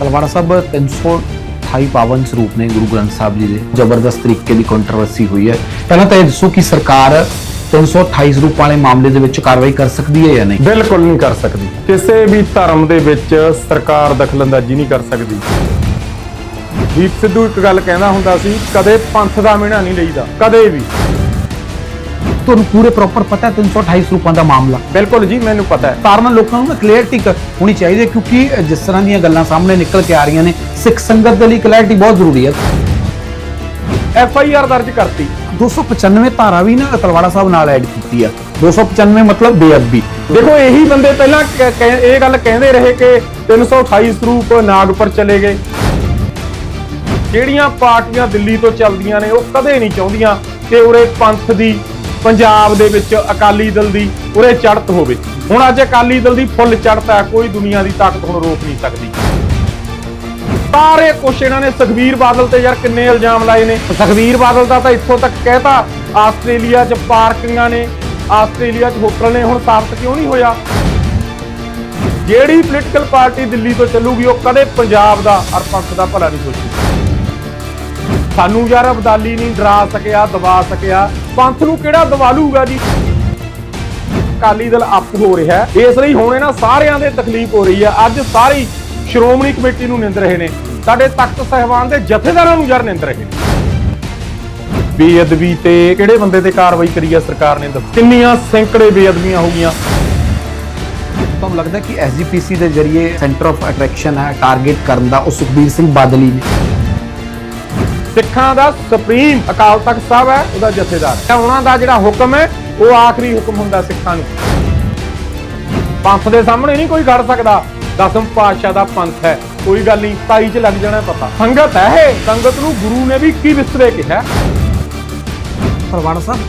ਤਲਵਾੜਾ ਸਾਹਿਬ 328 ਪਾਵਨ ਸਰੂਪ ਨੇ ਗੁਰੂ ਗ੍ਰੰਥ ਸਾਹਿਬ ਜੀ ਦੇ। ਜ਼ਬਰਦਸਤ ਤਰੀਕੇ ਦੀ ਕੰਟਰੋਵਰਸੀ ਹੋਈ ਹੈ। ਪਹਿਲਾਂ ਤਾਂ ਇਹ ਦੱਸੋ ਕਿ ਸਰਕਾਰ 328 ਸਰੂਪ ਵਾਲੇ ਮਾਮਲੇ ਦੇ ਵਿੱਚ ਕਾਰਵਾਈ ਕਰ ਸਕਦੀ ਹੈ ਜਾਂ ਨਹੀਂ? ਬਿਲਕੁਲ ਨਹੀਂ ਕਰ ਸਕਦੀ। ਕਿਸੇ ਵੀ ਧਰਮ ਦੇ ਵਿੱਚ ਸਰਕਾਰ ਦਖਲਅੰਦਾਜ਼ੀ ਨਹੀਂ ਕਰ ਸਕਦੀ। ਦੀਪ ਸਿੱਧੂ ਇੱਕ ਗੱਲ ਕਹਿੰਦਾ ਹੁੰਦਾ ਸੀ, ਕਦੇ ਪੰਥ ਦਾ ਮਿਹਣਾ ਨਹੀਂ ਲਈਦਾ, ਕਦੇ ਵੀ। ਤੁਹਾਨੂੰ ਪੂਰੇ ਪ੍ਰੋਪਰ ਪਤਾ ਹੈ 328 ਸਰੂਪਾਂ ਦਾ ਮਾਮਲਾ। ਬਿਲਕੁਲ ਜੀ ਮੈਨੂੰ ਪਤਾ ਹੈ। ਕਾਰਨ ਲੋਕਾਂ ਨੂੰ ਕਲੀਅਰਟੀ ਹੋਣੀ ਚਾਹੀਦੀ ਹੈ ਕਿਉਂਕਿ ਜਿਸ ਤਰ੍ਹਾਂ ਦੀਆਂ ਗੱਲਾਂ ਸਾਹਮਣੇ ਨਿਕਲ ਕੇ ਆ ਰਹੀਆਂ ਨੇ ਸਿੱਖ ਸੰਗਤ ਦੇ ਲਈ ਕਲੀਅਰਟੀ ਬਹੁਤ ਜ਼ਰੂਰੀ ਹੈ। ਐਫ ਆਈ ਆਰ ਦਰਜ ਕਰਤੀ। 295 ਧਾਰਾ ਵੀ ਨਾ ਤਲਵਾੜਾ ਸਾਹਿਬ ਨਾਲ ਐਡ ਕੀਤੀ ਆ। 295 ਮਤਲਬ ਬੇਅਦਬੀ। ਦੇਖੋ ਇਹੀ ਬੰਦੇ ਪਹਿਲਾਂ ਕ- ਕਹਿ- ਇਹ ਗੱਲ ਕਹਿੰਦੇ ਰਹੇ ਕਿ 328 ਸਰੂਪ ਨਾਗਪੁਰ ਚਲੇ ਗਏ। ਜਿਹੜੀਆਂ ਪਾਰਟੀਆਂ ਦਿੱਲੀ ਤੋਂ ਚੱਲਦੀਆਂ ਨੇ ਉਹ ਕਦੇ ਨਹੀਂ ਚਾਹੁੰਦੀਆਂ ਕਿ ਉਰੇ ਪੰਥ ਦੀ ਪੰਜਾਬ ਦੇ ਵਿੱਚ ਅਕਾਲੀ ਦਲ ਦੀ ਉਰੇ ਚੜਤ ਹੋਵੇ। ਹੁਣ ਅੱਜ ਅਕਾਲੀ ਦਲ ਦੀ ਫੁੱਲ ਚੜਤ ਹੈ, ਕੋਈ ਦੁਨੀਆ ਦੀ ਤਾਕਤ ਹੁਣ ਰੋਕ ਨਹੀਂ ਸਕਦੀ। ਸਾਰੇ ਕੁਛ ਇਹਨਾਂ ਨੇ, ਸੁਖਬੀਰ ਬਾਦਲ ਤੇ ਯਾਰ ਕਿੰਨੇ ਇਲਜ਼ਾਮ ਲਾਏ ਨੇ। ਸੁਖਬੀਰ ਬਾਦਲ ਦਾ ਤਾਂ ਇੱਥੋਂ ਤੱਕ ਕਹਿਤਾ, ਆਸਟ੍ਰੇਲੀਆ 'ਚ ਪਾਰਕਿੰਗਾਂ ਨੇ, ਆਸਟ੍ਰੇਲੀਆ 'ਚ ਹੋਟਲ ਨੇ, ਹੁਣ ਸਾਬਤ ਕਿਉਂ ਨਹੀਂ ਹੋਇਆ? ਜਿਹੜੀ ਪੋਲੀਟੀਕਲ ਪਾਰਟੀ ਦਿੱਲੀ ਤੋਂ ਚੱਲੂਗੀ, ਉਹ ਕਦੇ ਪੰਜਾਬ ਦਾ ਅਰ ਪੰਥ ਦਾ ਭਲਾ ਨਹੀਂ ਸੋਚੂਗੀ। ਸਾਨੂੰ ਯਾਰ ਅਬਦਾਲੀ ਨਹੀਂ ਡਰਾ ਸਕਿਆ, ਦਬਾ ਸਕਿਆ। ਪੰਥ ਨੂੰ ਕਿਹੜਾ ਦਬਾ ਜੀ? ਅਕਾਲੀ ਦਲ ਅੱਪ ਹੋ ਰਿਹਾ ਹੈ। ਇਸ ਲਈ ਹੁਣ ਇਹਨਾਂ ਸਾਰਿਆਂ ਦੇ ਤਕਲੀਫ ਹੋ ਰਹੀ ਹੈ। ਅੱਜ ਸਾਰੀ ਸ਼੍ਰੋਮਣੀ ਕਮੇਟੀ ਨੂੰ ਨਿੰਦ ਰਹੇ ਨੇ। ਸਾਡੇ ਤਖਤ ਸਹਿਬਾਨ ਦੇ ਜਥੇਦਾਰਾਂ ਨੂੰ ਯਾਰ ਨਿੰਦ ਰਹੇ ਨੇ। ਬੇਅਦਬੀ ਤੇ ਕਿਹੜੇ ਬੰਦੇ ਤੇ ਕਾਰਵਾਈ ਕਰੀ ਹੈ ਸਰਕਾਰ ਨੇ? ਦੱਸੋ ਕਿੰਨੀਆਂ ਸੈਂਕੜੇ ਬੇਅਦਬੀਆਂ ਹੋ ਗਈਆਂ। ਤੁਹਾਨੂੰ ਲੱਗਦਾ ਕਿ ਐਸਜੀਪੀਸੀ ਦੇ ਜ਼ਰੀਏ ਸੈਂਟਰ ਆਫ ਅਟਰੈਕਸ਼ਨ ਹੈ ਟਾਰਗੇਟ ਕਰਨ ਦਾ ਉਹ ਸੁਖਬੀਰ ਸਿੰਘ ਬਾਦਲੀ ਨੇ? ਸਿੱਖਾਂ ਦਾ ਸੁਪਰੀਮ ਅਕਾਲ ਤਖਤ ਸਾਹਿਬ ਹੈ ਉਹਦਾ ਜਥੇਦਾਰ। ਤੇ ਉਹਨਾਂ ਦਾ ਜਿਹੜਾ ਹੁਕਮ ਹੈ ਉਹ ਆਖਰੀ ਹੁਕਮ ਹੁੰਦਾ ਸਿੱਖਾਂ ਨੂੰ। ਪੰਥ ਦੇ ਸਾਹਮਣੇ ਨਹੀਂ ਕੋਈ ਖੜ ਸਕਦਾ। ਦਸਮ ਪਾਤਸ਼ਾਹ ਦਾ ਪੰਥ ਹੈ। ਕੋਈ ਗੱਲ ਨਹੀਂ ਤਾਈ ਚ ਲੱਗ ਜਾਣਾ ਪਤਾ। ਸੰਗਤ ਹੈ ਇਹ। ਸੰਗਤ ਨੂੰ ਗੁਰੂ ਨੇ ਵੀ ਕੀ ਵਿਸਰੇ ਕਿਹਾ? ਪਰਵਾੜਾ ਸਾਹਿਬ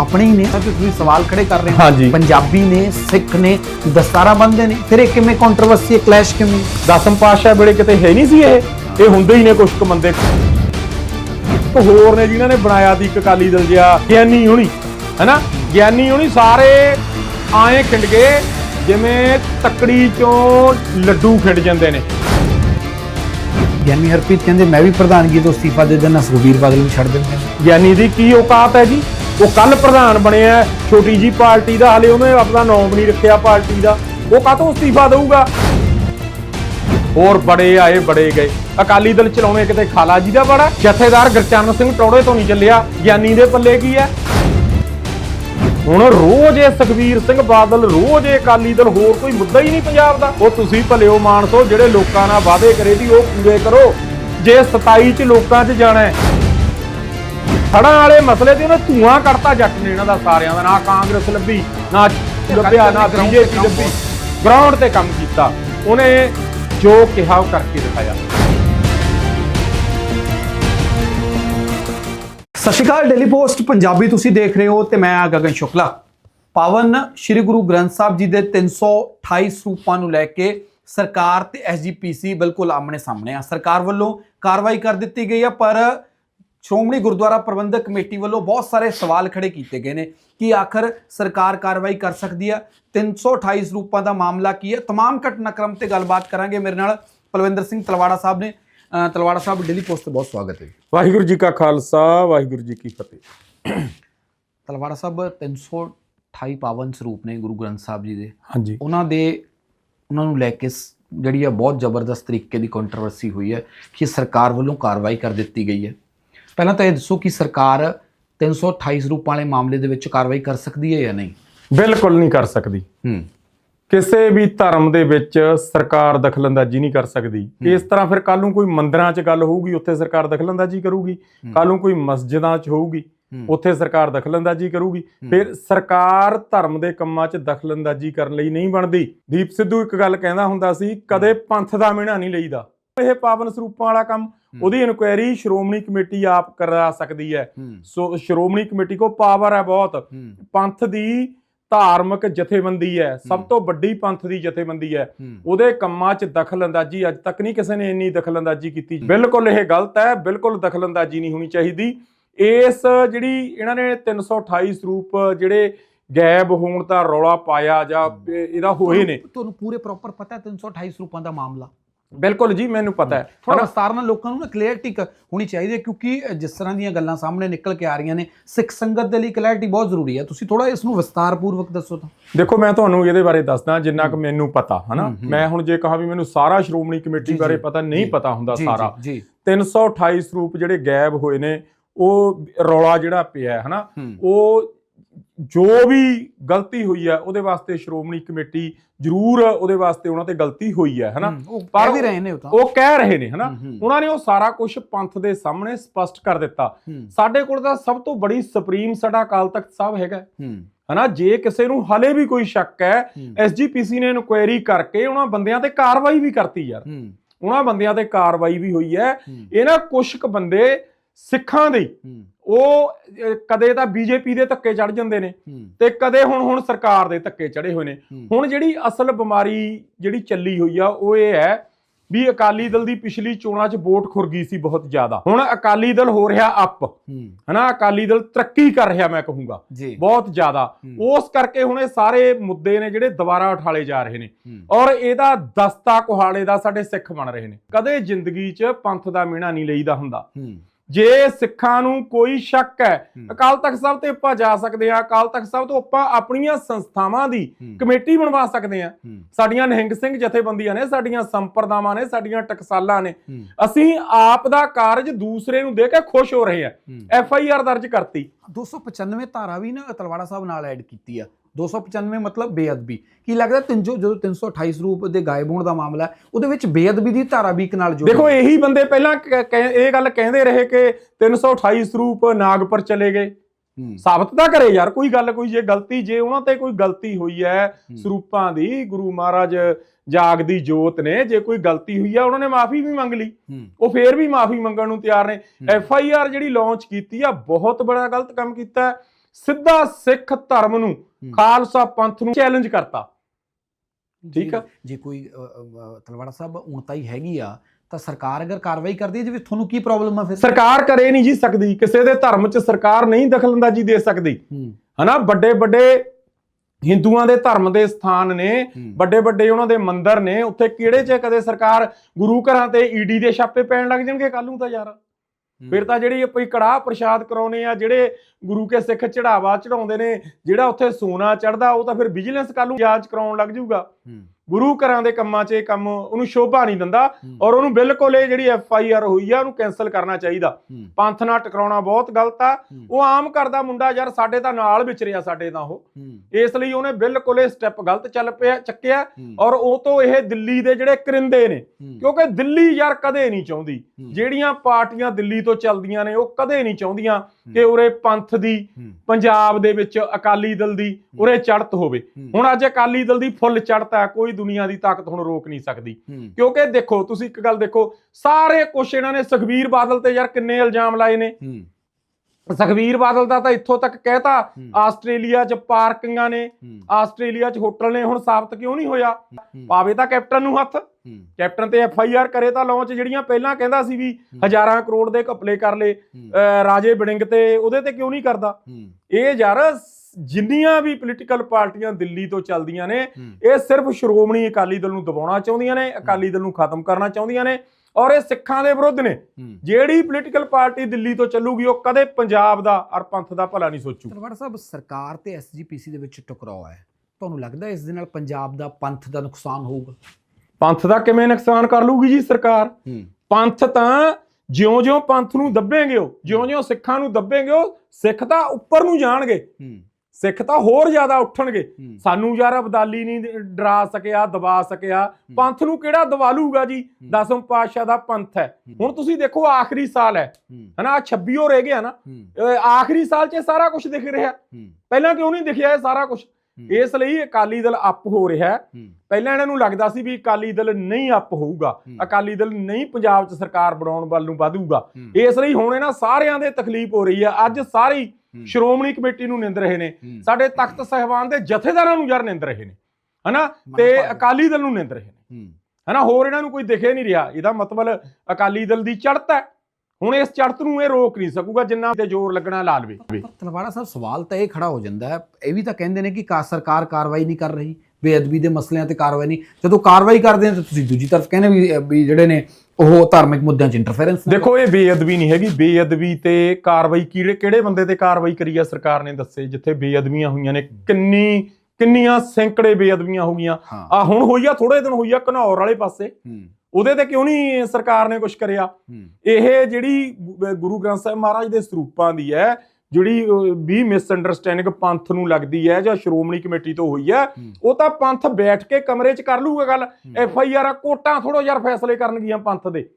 ਆਪਣੇ ਹੀ ਨੇ ਤਾਂ ਕਿ ਤੁਸੀਂ ਸਵਾਲ ਖੜੇ ਕਰ ਰਹੇ ਹੋ। ਹਾਂਜੀ। ਪੰਜਾਬੀ ਨੇ ਸਿੱਖ ਨੇ ਦਸਤਾਰਾ ਬੰਦੇ ਨੇ। ਫਿਰ ਇਹ ਕਿਵੇਂ ਕੰਟਰੋਵਰਸੀ ਹੈ ਕਲੈਸ਼ ਕਿਵੇਂ? ਦਸਮ ਪਾਤਸ਼ਾਹ ਵੇਲੇ ਕਿਤੇ ਹੈ ਨਹੀਂ ਸੀ ਇਹ। ਇਹ ਹੁੰਦੇ ਹੀ ਨੇ ਕੁਛ ਕੁ ਬੰਦੇ। ਹੋਰ ਨੇ ਜਿਨ੍ਹਾਂ ਨੇ ਬਣਾਇਆ ਦੀ ਇੱਕ ਅਕਾਲੀ ਦਲ ਜਿਹਾ ਗਿਆਨੀ ਹੋਣੀ ਹੈਨਾ? ਗਿਆਨੀ ਹੋਣੀ ਸਾਰੇ ਆਏ ਖਿੰਡ ਗਏ ਜਿਵੇਂ ਤੱਕੜੀ ਚੋਂ ਲੱਡੂ ਖਿੰਡ ਜਾਂਦੇ ਨੇ। ਗਿਆਨੀ ਹਰਪ੍ਰੀਤ ਕਹਿੰਦੇ ਮੈਂ ਵੀ ਪ੍ਰਧਾਨਗੀ ਤੋਂ ਅਸਤੀਫਾ ਦੇ ਦੇਣਾ ਸੁਖਬੀਰ ਬਾਦਲ ਨੂੰ ਛੱਡ ਦਿੰਦੇ ਗਿਆਨੀ ਦੀ ਕੀ ਔਕਾਤ ਹੈ ਜੀ? ਉਹ ਕੱਲ ਪ੍ਰਧਾਨ ਬਣਿਆ ਛੋਟੀ ਜੀ ਪਾਰਟੀ ਦਾ ਹਲੇ ਉਹਨੇ ਆਪਣਾ ਨਾਮ ਨਹੀਂ ਰੱਖਿਆ ਪਾਰਟੀ ਦਾ। ਉਹ ਕਾਹਤੋਂ ਅਸਤੀਫਾ ਦੇਊਗਾ? ਹੋਰ ਬੜੇ ਆਏ ਬੜੇ ਗਏ। ਅਕਾਲੀ ਦਲ ਚਲਾਉਣੇ ਕਿਤੇ ਖਾਲਾ ਜੀ ਦਾ ਬੜਾ ਜਥੇਦਾਰ ਗੁਰਚਰਨ ਸਿੰਘ ਟੌੜੇ ਤੋਂ ਨਹੀਂ ਚੱਲਿਆ। ਗਿਆਨੀ ਦੇ ਪੱਲੇ ਕੀ ਹੈ? ਹੁਣ ਰੋਜ਼ ਇਹ ਸੁਖਬੀਰ ਸਿੰਘ ਬਾਦਲ ਰੋਜ਼ ਇਹ ਅਕਾਲੀ ਦਲ ਹੋਰ ਕੋਈ ਮੁੱਦਾ ਹੀ ਨਹੀਂ ਪੰਜਾਬ ਦਾ। ਉਹ ਤੁਸੀਂ ਭਲਿਓ ਮਾਨਸੋ ਜਿਹੜੇ ਲੋਕਾਂ ਨਾਲ ਵਾਅਦੇ ਕਰੇ ਦੀ ਉਹ ਪੂਰੇ ਕਰੋ। ਜੇ 27 ਚ ਲੋਕਾਂ 'ਚ ਜਾਣਾ ਹੈ। ਵਾਲੇ ਮਸਲੇ ਤੇ ਉਹਨੇ ਧੂਆਂ ਕੱਢਤਾ ਜੱਟ ਨੇ ਇਹਨਾਂ ਦਾ ਸਾਰਿਆਂ ਦਾ ਨਾ ਕਾਂਗਰਸ ਲੱਭੀ ਨਾ ਲੱਭਿਆ ਨਾ ਬੀਜੇਪੀ ਲੱਭੀ। ਗਰਾਊਂਡ ਤੇ ਕੰਮ ਕੀਤਾ। ਉਹਨੇ ਜੋ ਕਿਹਾ ਉਹ ਕਰਕੇ ਦਿਖਾਇਆ। ਸਤਿ ਸ਼੍ਰੀ ਅਕਾਲ ਡੇਲੀ ਪੋਸਟ ਪੰਜਾਬੀ ਤੁਸੀਂ ਦੇਖ ਰਹੇ ਹੋ ਤੇ ਮੈਂ ਆ ਗਗਨ ਸ਼ੁਕਲਾ ਪਾਵਨ ਸ੍ਰੀ ਗੁਰੂ ਗ੍ਰੰਥ ਸਾਹਿਬ ਜੀ ਦੇ 328 ਸਰੂਪਾਂ ਨੂੰ ਲੈ ਕੇ ਸਰਕਾਰ ਤੇ ਐਸਜੀਪੀਸੀ ਬਿਲਕੁਲ ਆਮਣੇ ਸਾਹਮਣੇ ਆ ਸਰਕਾਰ ਵੱਲੋਂ ਕਾਰਵਾਈ ਕਰ ਦਿੱਤੀ ਗਈ ਹੈ ਪਰ ਸ਼੍ਰੋਮਣੀ ਗੁਰਦੁਆਰਾ ਪ੍ਰਬੰਧਕ ਕਮੇਟੀ ਵੱਲੋਂ ਬਹੁਤ ਸਾਰੇ ਸਵਾਲ ਖੜੇ ਕੀਤੇ ਗਏ ਨੇ ਕਿ ਆਖਰ ਸਰਕਾਰ ਕਾਰਵਾਈ ਕਰ ਸਕਦੀ ਹੈ 328 ਸਰੂਪਾਂ ਦਾ ਮਾਮਲਾ ਕੀ ਹੈ तमाम ਘਟਨਾਕ੍ਰਮ ਤੇ ਗੱਲਬਾਤ ਕਰਾਂਗੇ ਮੇਰੇ ਨਾਲ ਪਲਵਿੰਦਰ ਸਿੰਘ ਤਲਵਾੜਾ ਸਾਹਿਬ ਨੇ ਅ, ਤਲਵਾੜਾ ਸਾਹਿਬ ਡੇਲੀ ਪੋਸਟ ਤੇ ਬਹੁਤ ਸਵਾਗਤ ਹੈ। ਵਾਹਿਗੁਰੂ ਜੀ ਕਾ ਖਾਲਸਾ ਵਾਹਿਗੁਰੂ ਜੀ ਕੀ ਫਤਿਹ। ਤਲਵਾੜਾ ਸਾਹਿਬ 328 ਪਾਵਨ ਸਰੂਪ ਨੇ ਗੁਰੂ ਗ੍ਰੰਥ ਸਾਹਿਬ ਜੀ ਦੇ। ਹਾਂਜੀ। ਉਹਨਾਂ ਦੇ ਉਹਨਾਂ ਨੂੰ ਲੈ ਕੇ ਜਿਹੜੀ ਹੈ ਬਹੁਤ ਜ਼ਬਰਦਸਤ ਤਰੀਕੇ ਦੀ ਕੰਟਰੋਵਰਸੀ ਹੋਈ ਹੈ ਕਿ ਸਰਕਾਰ ਵੱਲੋਂ ਕਾਰਵਾਈ ਕਰ ਦਿੱਤੀ ਗਈ ਹੈ। ਪਹਿਲਾਂ ਤਾਂ ਇਹ ਦੱਸੋ ਕਿ ਸਰਕਾਰ 328 ਸਰੂਪਾਂ ਵਾਲੇ ਮਾਮਲੇ ਦੇ ਵਿੱਚ ਕਾਰਵਾਈ ਕਰ ਸਕਦੀ ਹੈ ਜਾਂ ਨਹੀਂ? ਬਿਲਕੁਲ ਨਹੀਂ ਕਰ ਸਕਦੀ। ਹੂੰ। ਕਿਸੇ ਵੀ ਧਰਮ ਦੇ ਵਿੱਚ ਸਰਕਾਰ ਦਖਲਅੰਦਾਜ਼ੀ ਨਹੀਂ ਕਰ ਸਕਦੀ। ਇਸ ਤਰ੍ਹਾਂ ਫਿਰ ਕੱਲ ਨੂੰ ਕੋਈ ਮੰਦਿਰਾਂ 'ਚ ਗੱਲ ਹੋਊਗੀ ਉੱਥੇ ਸਰਕਾਰ ਦਖਲਅੰਦਾਜ਼ੀ ਕਰੂਗੀ। ਕੱਲ ਨੂੰ ਕੋਈ ਮਸਜਿਦਾਂ 'ਚ ਹੋਊਗੀ। ਉੱਥੇ ਸਰਕਾਰ ਦਖਲਅੰਦਾਜ਼ੀ ਕਰੂਗੀ। ਫਿਰ ਸਰਕਾਰ ਧਰਮ ਦੇ ਕੰਮਾਂ 'ਚ ਦਖਲਅੰਦਾਜ਼ੀ ਕਰਨ ਲਈ ਨਹੀਂ ਬਣਦੀ। ਦੀਪ ਸਿੱਧੂ ਇੱਕ ਗੱਲ ਕਹਿੰਦਾ ਹੁੰਦਾ ਸੀ ਕਦੇ ਪੰਥ ਦਾ ਮਿਹਣਾ ਨਹੀਂ ਲਈਦਾ। ਇਹ ਪਾਵਨ ਸਰੂਪਾਂ ਵਾਲਾ ਕੰਮ ਉਹਦੀ ਇਨਕੁਆਇਰੀ ਸ਼੍ਰੋਮਣੀ ਕਮੇਟੀ ਆਪ ਕਰਾ ਸਕਦੀ ਹੈ। ਸੋ ਸ਼੍ਰੋਮਣੀ ਕਮੇਟੀ ਕੋ ਪਾਵਰ ਹੈ ਬਹੁਤ। ਪੰਥ ਦੀ ਧਾਰਮਿਕ ਜਥੇਬੰਦੀ ਹੈ ਸਭ ਤੋਂ ਵੱਡੀ ਪੰਥ ਦੀ ਜਥੇਬੰਦੀ ਹੈ। ਉਹਦੇ ਕੰਮਾਂ 'ਚ ਦਖਲਅੰਦਾਜ਼ੀ ਅੱਜ ਤੱਕ ਨਹੀਂ ਕਿਸੇ ਨੇ ਇੰਨੀ ਦਖਲਅੰਦਾਜ਼ੀ ਕੀਤੀ। ਬਿਲਕੁਲ ਇਹ ਗਲਤ ਹੈ ਬਿਲਕੁਲ ਦਖਲਅੰਦਾਜ਼ੀ ਨਹੀਂ ਹੋਣੀ ਚਾਹੀਦੀ। ਇਸ ਜਿਹੜੀ ਇਹਨਾਂ ਨੇ 328 ਸਰੂਪ ਜਿਹੜੇ ਗਾਇਬ ਹੋਣ ਦਾ ਰੌਲਾ ਪਾਇਆ ਜਾਂ ਇਹਦਾ ਹੋਏ ਨੇ। ਤੁਹਾਨੂੰ ਪੂਰੇ ਪ੍ਰੋਪਰ ਪਤਾ ਹੈ 328 ਸਰੂਪਾਂ ਦਾ ਮਾਮਲਾ। ਬਿਲਕੁਲ ਜੀ ਮੈਨੂੰ ਪਤਾ ਹੈ। ਥੋੜਾ? ਵਿਸਤਾਰ ਨਾਲ ਲੋਕਾਂ ਨੂੰ ਨਾ ਕਲੀਅਰਿਟੀ ਹੋਣੀ ਚਾਹੀਦੀ ਹੈ ਕਿਉਂਕਿ ਜਿਸ ਤਰ੍ਹਾਂ ਦੀਆਂ ਗੱਲਾਂ ਸਾਹਮਣੇ ਨਿਕਲ ਕੇ ਆ ਰਹੀਆਂ ਨੇ ਸਿੱਖ ਸੰਗਤ ਦੇ ਲਈ ਕਲੀਅਰਿਟੀ ਬਹੁਤ ਜ਼ਰੂਰੀ ਹੈ। ਤੁਸੀਂ ਥੋੜਾ ਇਸ ਨੂੰ ਵਿਸਤਾਰਪੂਰਵਕ ਦੱਸੋ ਤਾਂ। ਦੇਖੋ ਮੈਂ ਤੁਹਾਨੂੰ ਇਹਦੇ ਬਾਰੇ ਦੱਸਦਾ ਜਿੰਨਾ ਕੁ ਮੈਨੂੰ ਪਤਾ ਹਨਾ। ਮੈਂ ਹੁਣ ਜੇ ਕਹਾ ਵੀ ਮੈਨੂੰ ਸਾਰਾ ਸ਼੍ਰੋਮਣੀ ਕਮੇਟੀ ਬਾਰੇ ਪਤਾ ਨਹੀਂ ਪਤਾ ਹੁੰਦਾ ਸਾਰਾ। ਜੀ। ਜੀ 328 ਸਰੂਪ ਜਿਹੜੇ ਗਾਇਬ ਹੋਏ ਨੇ ਉਹ ਰੌਲਾ ਜਿਹੜਾ ਪਿਆ ਹੈ ਹਨਾ? ਉਹ ਜੋ ਵੀ ਗਲਤੀ ਹੋਈ ਹੈ ਉਹਦੇ ਵਾਸਤੇ ਸ਼੍ਰੋਮਣੀ ਕਮੇਟੀ ਜ਼ਰੂਰ ਉਹਦੇ ਵਾਸਤੇ ਉਹਨਾਂ ਤੇ ਗਲਤੀ ਹੋਈ ਹੈ ਹਨਾ? ਪਰ ਵੀ ਰਹੇ ਨੇ ਉਹ ਤਾਂ। ਉਹ ਕਹਿ ਰਹੇ ਨੇ ਹਨਾ। ਉਹਨਾਂ ਨੇ ਉਹ ਸਾਰਾ ਕੁਝ ਪੰਥ ਦੇ ਸਾਹਮਣੇ ਸਪਸ਼ਟ ਕਰ ਦਿੱਤਾ। ਸਾਡੇ ਕੋਲ ਤਾਂ ਸਭ ਤੋਂ ਬੜੀ ਸੁਪਰੀਮ ਸਾਡਾ ਅਕਾਲ ਤਖਤ ਸਾਹਿਬ ਹੈਗਾ। ਹਨਾ ਜੇ ਕਿਸੇ ਨੂੰ ਹਲੇ ਵੀ ਕੋਈ ਸ਼ੱਕ ਹੈ। ਐਸਜੀਪੀਸੀ ਨੇ ਇਨਕੁਆਇਰੀ ਕਰਕੇ ਉਹਨਾਂ ਬੰਦਿਆਂ ਤੇ ਕਾਰਵਾਈ ਵੀ ਕਰਤੀ ਯਾਰ। ਉਹਨਾਂ ਬੰਦਿਆਂ ਤੇ ਕਾਰਵਾਈ ਵੀ ਹੋਈ ਹੈ। ਇਹਨਾਂ ਕੁਝ ਕੁ ਬੰਦੇ ਸਿੱਖਾਂ ਦੇ ਉਹ ਕਦੇ ਤਾਂ ਬੀਜੇਪੀ ਦੇ ਧੱਕੇ ਚੜ ਜਾਂਦੇ ਨੇ ਤੇ ਕਦੇ ਹੁਣ ਹੁਣ ਸਰਕਾਰ ਦੇ ਧੱਕੇ ਚੜੇ ਹੋਏ ਨੇ। ਹੁਣ ਜਿਹੜੀ ਅਸਲ ਬਿਮਾਰੀ ਜਿਹੜੀ ਚੱਲੀ ਹੋਈ ਆ ਉਹ ਇਹ ਹੈ ਵੀ ਅਕਾਲੀ ਦਲ ਦੀ ਪਿਛਲੀ ਚੋਣਾਂ 'ਚ ਵੋਟ ਖੁਰ ਗਈ ਸੀ ਬਹੁਤ ਜ਼ਿਆਦਾ। ਹੁਣ ਅਕਾਲੀ ਦਲ ਹੋ ਰਿਹਾ ਅਪ। ਹਨਾ ਅਕਾਲੀ ਦਲ ਤਰੱਕੀ ਕਰ ਰਿਹਾ ਮੈਂ ਕਹੂੰਗਾ। ਬਹੁਤ ਜ਼ਿਆਦਾ। ਉਸ ਕਰਕੇ ਹੁਣ ਇਹ ਸਾਰੇ ਮੁੱਦੇ ਨੇ ਜਿਹੜੇ ਦੁਬਾਰਾ ਉਠਾਲੇ ਜਾ ਰਹੇ ਨੇ। ਔਰ ਇਹਦਾ ਦਸਤਾ ਕੁਹਾੜੇ ਦਾ ਸਾਡੇ ਸਿੱਖ ਬਣ ਰਹੇ ਨੇ। ਕਦੇ ਜ਼ਿੰਦਗੀ 'ਚ ਪੰਥ ਦਾ ਮਿਹਣਾ ਨਹੀਂ ਲਈਦਾ ਹੁੰਦਾ। ਜੇ ਸਿੱਖਾਂ ਨੂੰ ਕੋਈ ਸ਼ੱਕ ਹੈ ਹੂੰ। ਅਕਾਲ ਤਖਤ ਸਾਹਿਬ ਤੇ ਆਪਾਂ ਜਾ ਸਕਦੇ ਆ ਅਕਾਲ ਤਖਤ ਸਾਹਿਬ ਤੋਂ ਆਪਾਂ ਆਪਣੀਆਂ ਸੰਸਥਾਵਾਂ ਦੀ ਹੂੰ। ਕਮੇਟੀ ਬਣਵਾ ਸਕਦੇ ਆ ਹੂੰ। ਸਾਡੀਆਂ ਨਿਹੰਗ ਸਿੰਘ ਜਥੇਬੰਦੀਆਂ ਨੇ ਸਾਡੀਆਂ ਸੰਪਰਦਾਵਾਂ ਨੇ ਸਾਡੀਆਂ ਟਕਸਾਲਾਂ ਨੇ। ਹੂੰ। ਅਸੀਂ ਆਪ ਦਾ ਕਾਰਜ ਦੂਸਰੇ ਨੂੰ ਦੇ ਕੇ ਖੁਸ਼ ਹੋ ਰਹੇ ਆ ਹੂੰ। ਐਫ ਆਈ ਆਰ ਦਰਜ ਕਰਤੀ। 295 ਧਾਰਾ ਵੀ ਨਾ ਤਲਵਾੜਾ ਸਾਹਿਬ ਨਾਲ ਐਡ ਕੀਤੀ ਆ। 295 ਮਤਲਬ ਬੇਅਦਬੀ। ਕੀ ਲੱਗਦਾ ਤਿੰਨ ਜੋ ਜਦੋਂ 328 ਸਰੂਪ ਦੇ ਗਾਇਬ ਹੋਣ ਦਾ ਮਾਮਲਾ ਹੈ, ਉਹਦੇ ਵਿੱਚ ਬੇਅਦਬੀ ਦੀ ਧਾਰਾ ਵੀ ਇੱਕ ਨਾਲ ਜੋੜੀ ਦੇਖੋ ਇਹੀ ਬੰਦੇ ਪਹਿਲਾਂ ਇਹ ਗੱਲ ਕਹਿੰਦੇ ਰਹੇ ਕਿ 328 ਸਰੂਪ ਨਾਗਪੁਰ ਚਲੇ ਗਏ। ਹੂੰ, ਸਾਬਤ ਤਾਂ ਕਰੇ ਯਾਰ ਕੋਈ ਗੱਲ ਕੋਈ ਜੇ ਗਲਤੀ ਜੇ ਉਹਨਾਂ ਤੇ ਕੋਈ ਗਲਤੀ ਹੋਈ ਹੈ ਸਰੂਪਾਂ ਦੀ ਗੁਰੂ ਮਹਾਰਾਜ ਜਾਗਦੀ ਜੋਤ ਨੇ ਜੇ ਕੋਈ ਗਲਤੀ ਹੋਈ ਆ ਉਹਨਾਂ ਨੇ ਮਾਫੀ ਵੀ ਮੰਗ ਲਈ। ਹੂੰ। ਉਹ ਫੇਰ ਵੀ ਮਾਫੀ ਮੰਗਣ ਨੂੰ ਤਿਆਰ ਨੇ। ਐਫ ਆਈ ਆਰ ਜਿਹੜੀ ਲਾਂਚ ਕੀਤੀ ਆ ਬਹੁਤ ਬੜਾ ਗਲਤ ਕੰਮ ਕੀਤਾ ਹੈ। ਸਿੱਧਾ ਸਿੱਖ ਧਰਮ ਨੂੰ ਖਾਲਸਾ ਪੰਥ ਨੂੰ ਚੈਲੰਜ ਕਰਤਾ। ਠੀਕ ਆ। ਜੇ ਕੋਈ ਤਲਵਾੜਾ ਸਾਹਿਬ ਉਣਤਾਈ ਹੈਗੀ ਆ ਤਾਂ ਸਰਕਾਰ ਅਗਰ ਕਾਰਵਾਈ ਕਰਦੀ ਹੈ ਜਿਵੇਂ ਤੁਹਾਨੂੰ ਕੀ ਪ੍ਰੋਬਲਮ ਆ ਫਿਰ? ਸਰਕਾਰ ਕਰੇ ਨਹੀਂ ਜੀ ਸਕਦੀ ਕਿਸੇ ਦੇ ਧਰਮ 'ਚ ਸਰਕਾਰ ਨਹੀਂ ਦਖਲਅੰਦਾਜ਼ੀ ਦੇ ਸਕਦੀ। ਹੂੰ। ਹਨਾ? ਵੱਡੇ ਵੱਡੇ ਹਿੰਦੂਆਂ ਦੇ ਧਰਮ ਦੇ ਸਥਾਨ ਨੇ ਹੂੰ। ਵੱਡੇ ਵੱਡੇ ਉਹਨਾਂ ਦੇ ਮੰਦਿਰ ਨੇ ਉੱਥੇ ਕਿਹੜੇ 'ਚ ਕਦੇ ਸਰਕਾਰ ਗੁਰੂ ਘਰਾਂ ਤੇ ਈਡੀ ਦੇ ਛਾਪੇ ਪੈਣ ਲੱਗ ਜਾਣਗੇ? ਕੱਲ ਨੂੰ ਤਾਂ ਯਾਰ। ਫਿਰ ਤਾਂ ਜਿਹੜੀ ਆਪਣੀ ਕੜਾਹ ਪ੍ਰਸ਼ਾਦ ਕਰਾਉਨੇ ਆ ਜਿਹੜੇ ਗੁਰੂ ਕੇ ਸਿੱਖ ਚੜਾਵਾ ਚੜਾਉਂਦੇ ਨੇ ਜਿਹੜਾ ਉੱਥੇ ਸੋਨਾ ਚੜਦਾ ਉਹ ਤਾਂ ਫਿਰ ਵਿਜੀਲੈਂਸ ਕੱਲ ਨੂੰ ਜਾਂਚ ਕਰਾਉਣ ਲੱਗ ਜਾਊਗਾ? ਹੂੰ। ਗੁਰੂ ਘਰਾਂ ਦੇ ਕੰਮਾਂ 'ਚ ਇਹ ਕੰਮ ਉਹਨੂੰ ਸ਼ੋਭਾ ਨਹੀਂ ਦਿੰਦਾ। ਔਰ ਉਹਨੂੰ ਬਿਲਕੁਲ ਇਹ ਜਿਹੜੀ ਐਫ ਆਈ ਆਰ ਹੋਈ ਆ ਉਹਨੂੰ ਕੈਨਸਲ ਕਰਨਾ ਚਾਹੀਦਾ ਪੰਥ ਨਾਲ ਟਕਰਾਉਣਾ ਬਹੁਤ ਗਲਤ ਆ। ਉਹ ਆਮ ਕਰਦਾ ਮੁੰਡਾ ਯਾਰ ਸਾਡੇ ਤਾਂ ਨਾਲ ਵਿਚਰਿਆ ਸਾਡੇ ਤਾਂ ਉਹ ਇਸ ਲਈ ਉਹਨੇ ਬਿਲਕੁਲ ਇਹ ਸਟੈਪ ਗਲਤ ਚੱਲ ਪਿਆ ਚੱਕਿਆ। ਔਰ ਉਹ ਤੋਂ ਇਹ ਦਿੱਲੀ ਦੇ ਜਿਹੜੇ ਕਰਿੰਦੇ ਨੇ। ਕਿਉਂਕਿ ਦਿੱਲੀ ਯਾਰ ਕਦੇ ਨਹੀਂ ਚਾਹੁੰਦੀ। ਜਿਹੜੀਆਂ ਪਾਰਟੀਆਂ ਦਿੱਲੀ ਤੋਂ ਚੱਲਦੀਆਂ ਨੇ ਉਹ ਕਦੇ ਨਹੀਂ ਚਾਹੁੰਦੀਆਂ ਕਿ ਉਰੇ ਪੰਥ ਦੀ। ਪੰਜਾਬ ਦੇ ਵਿੱਚ ਅਕਾਲੀ ਦਲ ਦੀ ਉਰੇ ਚੜ੍ਹਤ ਹੋਵੇ। ਹੁਣ ਅੱਜ ਅਕਾਲੀ ਦਲ ਦੀ ਫੁੱਲ ਚੜ੍ਹਤ ਹੈ ਕੋਈ ਦੁਨੀਆ ਦੀ ਤਾਕਤ ਹੁਣ ਰੋਕ ਨਹੀਂ ਸਕਦੀ। ਕਿਉਂਕਿ ਦੇਖੋ ਤੁਸੀਂ ਇੱਕ ਗੱਲ ਦੇਖੋ ਸਾਰੇ ਕੁਛ ਇਹਨਾਂ ਨੇ ਸੁਖਬੀਰ ਬਾਦਲ ਤੇ ਯਾਰ ਕਿੰਨੇ ਇਲਜ਼ਾਮ ਲਾਏ ਨੇ। ਹੂੰ। ਸੁਖਬੀਰ ਬਾਦਲ ਦਾ ਤਾਂ ਇੱਥੋਂ ਤੱਕ ਕਹਿਤਾ। ਆਸਟ੍ਰੇਲੀਆ 'ਚ ਪਾਰਕਿੰਗਾਂ ਨੇ ਆਸਟ੍ਰੇਲੀਆ 'ਚ ਹੋਟਲ ਨੇ ਹੁਣ ਸਾਬਤ ਕਿਉਂ ਨਹੀਂ ਹੋਇਆ। ਪਾਵੇ ਤਾਂ ਕੈਪਟਨ ਨੂੰ ਹੱਥ। ਕੈਪਟਨ ਤੇ ਐਫ ਆਈ ਆਰ ਕਰੇ ਤਾਂ ਲਾਂਚ ਜਿਹੜੀਆਂ ਪਹਿਲਾਂ ਕਹਿੰਦਾ ਸੀ ਵੀ ਹਜ਼ਾਰਾਂ ਕਰੋੜ ਦੇ ਘਪਲੇ ਕਰ ਲੇ। ਰਾਜੇ ਬਿੜਿੰਗ ਤੇ ਉਹਦੇ ਤੇ ਕਿਉਂ ਨਹੀਂ ਕਰਦਾ? ਇਹ ਯਾਰ ਜਿੰਨੀਆਂ ਵੀ ਪੋਲੀਟੀਕਲ ਪਾਰਟੀਆਂ ਦਿੱਲੀ ਤੋਂ ਚੱਲਦੀਆਂ ਨੇ। ਇਹ ਸਿਰਫ ਸ਼੍ਰੋਮਣੀ ਅਕਾਲੀ ਦਲ ਨੂੰ ਦਬਾਉਣਾ ਚਾਹੁੰਦੀਆਂ ਨੇ ਅਕਾਲੀ ਦਲ ਨੂੰ ਖਤਮ ਕਰਨਾ ਚਾਹੁੰਦੀਆਂ ਨੇ ਔਰ ਇਹ ਸਿੱਖਾਂ ਦੇ ਵਿਰੁੱਧ ਨੇ। ਹੂੰ। ਜਿਹੜੀ ਪੋਲੀਟੀਕਲ ਪਾਰਟੀ ਦਿੱਲੀ ਤੋਂ ਚੱਲੂਗੀ ਉਹ ਕਦੇ ਪੰਜਾਬ ਦਾ ਔਰ ਪੰਥ ਦਾ ਭਲਾ ਨਹੀਂ ਸੋਚੂ। ਤਲਵਾੜਾ ਸਾਹਿਬ ਸਰਕਾਰ ਤੇ ਐਸਜੀਪੀਸੀ ਦੇ ਵਿੱਚ ਟਕਰਾਅ ਹੈ। ਤੁਹਾਨੂੰ ਲੱਗਦਾ ਇਸ ਦੇ ਨਾਲ ਪੰਜਾਬ ਦਾ ਪੰਥ ਦਾ ਨੁਕਸਾਨ ਹੋਊਗਾ? ਪੰਥ ਦਾ ਕਿਵੇਂ ਨੁਕਸਾਨ ਕਰ ਲੂਗੀ ਜੀ ਸਰਕਾਰ? ਪੰਥ ਤਾਂ ਜਿਉਂ-ਜਿਉਂ ਪੰਥ ਨੂੰ ਦੱਬੇਗੇ ਉਹ ਜਿਉਂ-ਜਿਉਂ ਸਿੱਖਾਂ ਨੂੰ ਦੱਬੇਗੇ ਉਹ ਸਿੱਖ ਤਾਂ ਉੱਪਰ ਨੂੰ ਜਾਣਗੇ। ਸਿੱਖ ਤਾਂ ਹੋਰ ਜ਼ਿਆਦਾ ਉੱਠਣਗੇ। ਸਾਨੂੰ ਯਾਰ ਅਬਦਾਲੀ ਨਹੀਂ ਡਰਾ ਸਕਿਆ ਦਬਾ ਸਕਿਆ। ਪੰਥ ਨੂੰ ਕਿਹੜਾ ਦਬਾ ਲੂਗਾ ਜੀ? ਦਸਮ ਪਾਤਸ਼ਾਹ ਦਾ ਪੰਥ ਹੈ। ਹੁਣ ਤੁਸੀਂ ਦੇਖੋ ਆਖਰੀ ਸਾਲ ਹੈ। ਹਨਾ ਆਹ 26 ਹੋ ਰਹਿ ਗਿਆ ਨਾ। ਆਖਰੀ ਸਾਲ 'ਚ ਸਾਰਾ ਕੁਝ ਦਿਖ ਰਿਹਾ। ਪਹਿਲਾਂ ਕਿਉਂ ਨਹੀਂ ਦਿਖਿਆ ਇਹ ਸਾਰਾ ਕੁਝ ਇਸ ਲਈ ਅਕਾਲੀ ਦਲ ਅੱਪ ਹੋ ਰਿਹਾ ਪਹਿਲਾਂ ਇਹਨਾਂ ਨੂੰ ਲੱਗਦਾ ਸੀ ਵੀ ਅਕਾਲੀ ਦਲ ਨਹੀਂ ਅੱਪ ਹੋਊਗਾ। ਅਕਾਲੀ ਦਲ ਨਹੀਂ ਪੰਜਾਬ 'ਚ ਸਰਕਾਰ ਬਣਾਉਣ ਵੱਲ ਨੂੰ ਵਧੂਗਾ। ਇਸ ਲਈ ਹੁਣ ਇਹਨਾਂ ਸਾਰਿਆਂ ਦੇ ਤਕਲੀਫ ਹੋ ਰਹੀ ਹੈ। ਅੱਜ ਸਾਰੀ। ਸ਼੍ਰੋਮਣੀ ਕਮੇਟੀ ਨੂੰ ਨਿੰਦ ਰਹੇ ਨੇ। ਸਾਡੇ ਤਖਤ ਸਹਿਬਾਨ ਦੇ ਜਥੇਦਾਰਾਂ ਨੂੰ ਯਾਰ ਨਿੰਦ ਰਹੇ ਨੇ। ਹਨਾ? ਤੇ। ਅਕਾਲੀ ਦਲ ਨੂੰ ਨਿੰਦ ਰਹੇ ਨੇ। ਹਨਾ? ਹੋਰ ਇਹਨਾਂ ਨੂੰ ਕੋਈ ਦਿਖੇ ਨਹੀਂ ਰਿਹਾ। ਇਹਦਾ ਮਤਲਬ ਅਕਾਲੀ ਦਲ ਦੀ ਚੜ੍ਹਤ ਹੈ। ਹੁਣ ਇਸ ਚੜ੍ਹਤ ਨੂੰ ਇਹ ਰੋਕ ਨਹੀਂ ਸਕੂਗਾ ਜਿੰਨਾ ਤੇ ਜ਼ੋਰ ਲੱਗਣਾ ਲਾ ਲਵੇ ਤਲਵਾੜਾ ਸਾਹਿਬ ਸਵਾਲ ਤਾਂ ਇਹ ਖੜਾ ਹੋ ਜਾਂਦਾ ਹੈ। ਇਹ ਵੀ ਤਾਂ ਕਹਿੰਦੇ ਨੇ ਕਿ ਕਾ ਸਰਕਾਰ ਕਾਰਵਾਈ ਨਹੀਂ ਕਰ ਰਹੀ ਬੇਅਦਬੀ ਦੇ ਮਸਲਿਆਂ ਤੇ ਕਾਰਵਾਈ ਨਹੀਂ। ਜਦੋਂ ਕਾਰਵਾਈ ਕਰਦੇ ਆ ਤਾਂ ਤੁਸੀਂ ਦੂਜੀ ਤਰਫ ਕਹਿੰਦੇ ਵੀ ਜਿਹੜੇ ਨੇ ਉਹ ਧਾਰਮਿਕ ਮੁੱਦਿਆਂ 'ਚ ਇੰਟਰਫੇਰੈਂਸ ਦੇਖੋ ਇਹ ਬੇਅਦਬੀ ਨਹੀਂ ਹੈਗੀ। ਬੇਅਦਬੀ ਤੇ ਕਾਰਵਾਈ ਕਿਹੜੇ ਕਿਹੜੇ ਬੰਦੇ ਤੇ ਕਾਰਵਾਈ ਕਰੀ ਆ ਸਰਕਾਰ ਨੇ ਦੱਸੇ ਜਿੱਥੇ ਬੇਅਦਬੀਆਂ ਹੋਈਆਂ ਨੇ। ਕਿੰਨੀ ਕਿੰਨੀਆਂ ਸੈਂਕੜੇ ਬੇਅਦਬੀਆਂ ਹੋ ਗਈਆਂ। ਆ ਹੁਣ ਹੋਈ ਆ ਥੋੜੇ ਦਿਨ ਹੋਈ ਆ ਘਨੌਰ ਵਾਲੇ ਪਾਸੇ। ਉਹਦੇ ਤੇ ਕਿਉਂ ਨਹੀਂ ਸਰਕਾਰ ਨੇ ਕੁਝ ਕਰਿਆ? ਇਹ ਜਿਹੜੀ ਗੁਰੂ ਗ੍ਰੰਥ ਸਾਹਿਬ ਮਹਾਰਾਜ ਦੇ ਸਰੂਪਾਂ ਦੀ ਹੈ ਜਿਹੜੀ ਵੀ ਮਿਸ ਅੰਡਰਸਟੈਂਡਿੰਗ ਪੰਥ ਨੂੰ ਲੱਗਦੀ ਹੈ ਜਾਂ ਸ਼੍ਰੋਮਣੀ ਕਮੇਟੀ ਤੋਂ ਹੋਈ ਹੈ। ਉਹ ਤਾਂ ਪੰਥ ਬੈਠ ਕੇ ਕਮਰੇ 'ਚ ਕਰ ਲੂਗਾ ਗੱਲ। ਐਫ ਆਈ ਆਰ ਕੋਟਾਂ ਥੋੜੋ ਯਾਰ ਫੈਸਲੇ ਕਰਨਗੀਆਂ ਪੰਥ ਦੇ।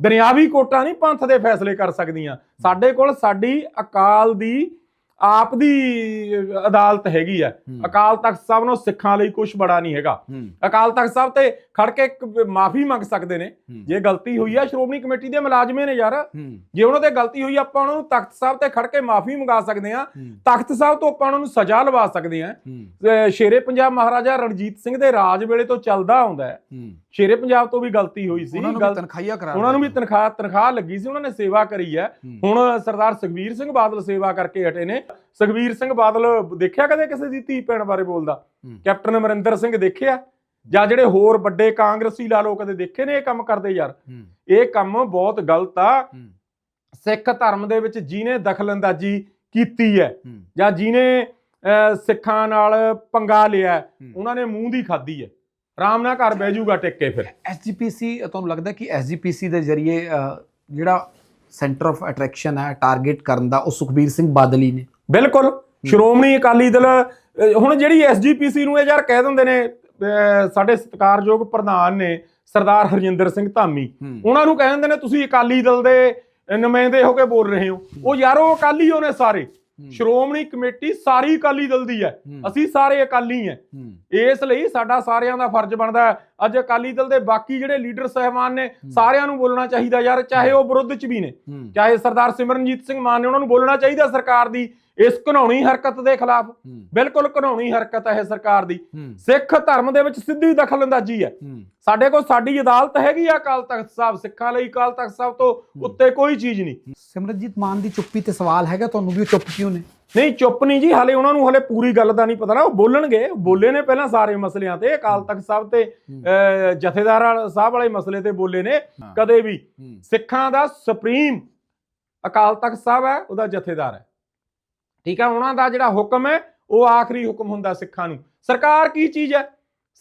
ਦੁਨਿਆਵੀ ਕੋਟਾਂ ਨਹੀਂ ਪੰਥ ਦੇ ਫੈਸਲੇ ਕਰ ਸਕਦੀਆਂ। ਸਾਡੇ ਕੋਲ ਸਾਡੀ ਅਕਾਲ ਦੀ ਆਪ ਦੀ ਅਦਾਲਤ ਹੈਗੀ ਆ। ਅਕਾਲ ਤਖਤ ਸਾਹਿਬ ਨੂੰ ਸਿੱਖਾਂ ਲਈ ਕੁਝ ਬੜਾ ਨਹੀਂ ਹੈਗਾ। ਅਕਾਲ ਤਖਤ ਸਾਹਿਬ ਤੇ ਖੜ ਕੇ ਮਾਫੀ ਮੰਗ ਸਕਦੇ ਨੇ। ਜੇ ਗਲਤੀ ਹੋਈ ਆ ਸ਼੍ਰੋਮਣੀ ਕਮੇਟੀ ਦੇ ਮੁਲਾਜ਼ਮੇ ਨੇ ਯਾਰ। ਜੇ ਉਹਨਾਂ ਤੇ ਗਲਤੀ ਹੋਈ ਆ, ਆਪਾਂ ਉਹਨਾਂ ਨੂੰ ਤਖਤ ਸਾਹਿਬ ਤੇ ਖੜ ਕੇ ਮਾਫੀ ਮੰਗਾ ਸਕਦੇ ਆ। ਤਖਤ ਸਾਹਿਬ ਤੋਂ ਆਪਾਂ ਉਹਨਾਂ ਨੂੰ ਸਜ਼ਾ ਲਵਾ ਸਕਦੇ ਆ। ਸ਼ੇਰੇ ਪੰਜਾਬ ਮਹਾਰਾਜਾ ਰਣਜੀਤ ਸਿੰਘ ਦੇ ਰਾਜ ਵੇਲੇ ਤੋਂ ਚੱਲਦਾ ਆਉਂਦਾ ਹੈ। ਸ਼ੇਰੇ ਪੰਜਾਬ ਤੋਂ ਵੀ ਗਲਤੀ ਹੋਈ ਸੀ ਉਹਨਾਂ ਨੂੰ ਤਨਖਾਹੀਆ ਕਰਾ ਉਹਨਾਂ ਨੂੰ ਵੀ ਤਨਖਾਹ ਤਨਖਾਹ ਲੱਗੀ ਸੀ ਉਹਨਾਂ ਨੇ ਸੇਵਾ ਕਰੀ ਹੈ। ਹੁਣ ਸਰਦਾਰ ਸੁਖਬੀਰ ਸਿੰਘ ਬਾਦਲ ਸੇਵਾ ਕਰਕੇ ਹਟੇ ਨੇ। ਸੁਖਬੀਰ ਸਿੰਘ ਬਾਦਲ ਦੇਖਿਆ ਕਦੇ ਕਿਸੇ ਦੀ ਧੀ ਭੈਣ ਬਾਰੇ ਬੋਲਦਾ। ਕੈਪਟਨ ਅਮਰਿੰਦਰ ਸਿੰਘ ਦੇਖਿਆ? ਜਾਂ ਜਿਹੜੇ ਹੋਰ ਵੱਡੇ ਕਾਂਗਰਸੀ ਲਾ ਲੋ ਕਦੇ ਦੇਖੇ ਨੇ ਇਹ ਕੰਮ ਕਰਦੇ ਯਾਰ? ਇਹ ਕੰਮ ਬਹੁਤ ਗਲਤ ਆ। ਸਿੱਖ ਧਰਮ ਦੇ ਵਿੱਚ ਜਿਹਨੇ ਦਖਲਅੰਦਾਜ਼ੀ ਕੀਤੀ ਹੈ ਜਾਂ ਜਿਹਨੇ ਸਿੱਖਾਂ ਨਾਲ ਪੰਗਾ ਲਿਆ। ਉਹਨਾਂ ਨੇ ਮੂੰਹ ਦੀ ਖਾਦੀ ਹੈ। ਆਰਾਮ ਨਾਲ ਘਰ ਬਹਿ ਜਾਊਗਾ ਟਿਕ ਫਿਰ। ਐਸਜੀਪੀਸੀ ਤੁਹਾਨੂੰ ਲੱਗਦਾ ਕਿ ਐਸਜੀਪੀਸੀ ਦੇ ਜ਼ਰੀਏ ਜਿਹੜਾ ਸੈਂਟਰ ਆਫ ਅਟਰੈਕਸ਼ਨ ਹੈ ਟਾਰਗੇਟ ਕਰਨ ਦਾ ਉਹ ਸੁਖਬੀਰ ਸਿੰਘ ਬਾਦਲ ਹੀ ਨੇ? ਬਿਲਕੁਲ। ਸ਼੍ਰੋਮਣੀ ਅਕਾਲੀ ਦਲ ਹੁਣ ਜਿਹੜੀ ਐਸਜੀਪੀਸੀ ਨੂੰ ਇਹ ਯਾਰ ਕਹਿ ਦਿੰਦੇ ਨੇ ਸਾਡੇ ਸਤਿਕਾਰਯੋਗ ਪ੍ਰਧਾਨ ਨੇ ਸਰਦਾਰ ਹਰਜਿੰਦਰ ਸਿੰਘ ਧਾਮੀ ਉਹਨਾਂ ਨੂੰ ਕਹਿ ਦਿੰਦੇ ਨੇ ਤੁਸੀਂ ਅਕਾਲੀ ਦਲ ਦੇ ਨੁਮਾਇੰਦੇ ਹੋ ਕੇ ਬੋਲ ਰਹੇ ਹੋ। ਉਹ ਯਾਰੋ ਅਕਾਲੀ ਹੋ ਨੇ ਸਾਰੇ। ਸ਼੍ਰੋਮਣੀ ਕਮੇਟੀ ਸਾਰੀ ਅਕਾਲੀ ਦਲ ਦੀ ਹੈ। ਅਸੀਂ ਸਾਰੇ ਅਕਾਲੀ ਹਾਂ। ਇਸ ਲਈ ਸਾਡਾ ਸਾਰਿਆਂ ਦਾ ਫਰਜ਼ ਬਣਦਾ ਅੱਜ ਅਕਾਲੀ ਦਲ ਦੇ ਬਾਕੀ ਜਿਹੜੇ ਲੀਡਰ ਸਹਿਬਾਨ ਨੇ ਸਾਰਿਆਂ ਨੂੰ ਬੋਲਣਾ ਚਾਹੀਦਾ ਯਾਰ ਚਾਹੇ ਉਹ ਵਿਰੁੱਧ ਚ ਵੀ ਨੇ ਚਾਹੇ ਸਰਦਾਰ ਸਿਮਰਨਜੀਤ ਸਿੰਘ ਮਾਨ ਨੇ ਉਹਨਾਂ ਨੂੰ ਬੋਲਣਾ ਚਾਹੀਦਾ ਸਰਕਾਰ ਦੀ ਇਸ ਘਿਨਾਉਣੀ ਹਰਕਤ ਦੇ ਖਿਲਾਫ। ਬਿਲਕੁਲ ਘਿਨਾਉਣੀ ਹਰਕਤ ਹੈ ਇਹ ਸਰਕਾਰ ਦੀ। ਸਿੱਖ ਧਰਮ ਦੇ ਵਿੱਚ ਸਿੱਧੀ ਦਖਲਅੰਦਾਜ਼ੀ ਹੈ। ਹੂੰ। ਸਾਡੇ ਕੋਲ ਸਾਡੀ ਅਦਾਲਤ ਹੈਗੀ ਆ ਅਕਾਲ ਤਖਤ ਸਾਹਿਬ ਸਿੱਖਾਂ ਲਈ ਅਕਾਲ ਤਖਤ ਸਾਹਿਬ ਤੋਂ ਉੱਤੇ ਕੋਈ ਚੀਜ਼ ਨਹੀਂ। ਸਿਮਰਨਜੀਤ ਮਾਨ ਦੀ ਚੁੱਪੀ ਤੇ ਸਵਾਲ ਹੈਗਾ ਤੁਹਾਨੂੰ ਵੀ ਉਹ ਚੁੱਪ ਕਿਉਂ ਨੇ? ਨਹੀਂ ਚੁੱਪ ਨਹੀਂ ਜੀ ਹਾਲੇ ਉਹਨਾਂ ਨੂੰ ਹਲੇ ਪੂਰੀ ਗੱਲ ਦਾ ਨਹੀਂ ਪਤਾ ਨਾ ਉਹ ਬੋਲਣਗੇ। ਬੋਲੇ ਨੇ ਪਹਿਲਾਂ ਸਾਰੇ ਮਸਲਿਆਂ ਤੇ ਅਕਾਲ ਤਖਤ ਸਾਹਿਬ ਤੇ ਜਥੇਦਾਰ ਸਾਹਿਬ ਵਾਲੇ ਮਸਲੇ ਤੇ ਬੋਲੇ ਨੇ। ਕਦੇ ਵੀ। ਸਿੱਖਾਂ ਦਾ ਸੁਪਰੀਮ ਅਕਾਲ ਤਖਤ ਸਾਹਿਬ ਹੈ ਉਹਦਾ ਜਥੇਦਾਰ ਹੈ। ਠੀਕ ਹੈ ਉਹਨਾਂ ਦਾ ਜਿਹੜਾ ਹੁਕਮ ਹੈ ਉਹ ਆਖਰੀ ਹੁਕਮ ਹੁੰਦਾ ਸਿੱਖਾਂ ਨੂੰ। ਸਰਕਾਰ ਕੀ ਚੀਜ਼ ਹੈ?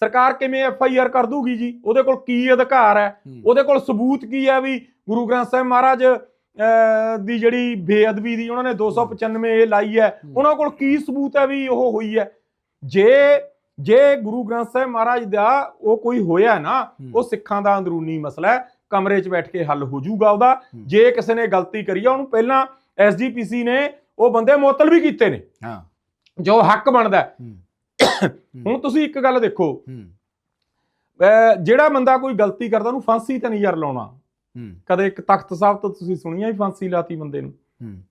ਸਰਕਾਰ ਕਿਵੇਂ ਐਫ ਆਈ ਆਰ ਕਰ ਦੂਗੀ ਜੀ? ਉਹਦੇ ਕੋਲ ਕੀ ਅਧਿਕਾਰ ਹੈ। ਉਹਦੇ ਕੋਲ ਸਬੂਤ ਕੀ ਹੈ ਵੀ ਗੁਰੂ ਗ੍ਰੰਥ ਸਾਹਿਬ ਮਹਾਰਾਜ ਦੀ ਜਿਹੜੀ ਬੇਅਦਬੀ ਦੀ ਉਹਨਾਂ ਨੇ 295 ਇਹ ਲਾਈ ਹੈ ਉਹਨਾਂ ਕੋਲ ਕੀ ਸਬੂਤ ਹੈ ਵੀ ਉਹ ਹੋਈ ਹੈ? ਜੇ ਜੇ ਗੁਰੂ ਗ੍ਰੰਥ ਸਾਹਿਬ ਮਹਾਰਾਜ ਦਾ ਉਹ ਕੋਈ ਹੋਇਆ ਨਾ ਉਹ ਸਿੱਖਾਂ ਦਾ ਅੰਦਰੂਨੀ ਮਸਲਾ ਹੈ ਕਮਰੇ 'ਚ ਬੈਠ ਕੇ ਹੱਲ ਹੋ ਜਾਊਗਾ ਉਹਦਾ। ਜੇ ਕਿਸੇ ਨੇ ਗਲਤੀ ਕਰੀ ਆ ਉਹਨੂੰ ਪਹਿਲਾਂ ਐਸਜੀਪੀਸੀ ਨੇ ਉਹ ਬੰਦੇ ਮੁਅੱਤਲ ਵੀ ਕੀਤੇ ਨੇ। ਹਾਂ। ਜੋ ਹੱਕ ਬਣਦਾ ਹੁਣ ਤੁਸੀਂ ਇੱਕ ਗੱਲ ਦੇਖੋ। ਜਿਹੜਾ ਬੰਦਾ ਕੋਈ ਗਲਤੀ ਕਰਦਾ ਉਹਨੂੰ ਫਾਂਸੀ ਤੇ ਨਹੀਂ ਯਾਰ ਲਾਉਣਾ। ਕਦੇ ਇੱਕ ਤਖਤ ਸਾਹਿਬ ਤੋਂ ਤੁਸੀਂ ਸੁਣੀਆਂ ਹੀ ਫਾਂਸੀ ਲਾਤੀ ਬੰਦੇ ਨੂੰ?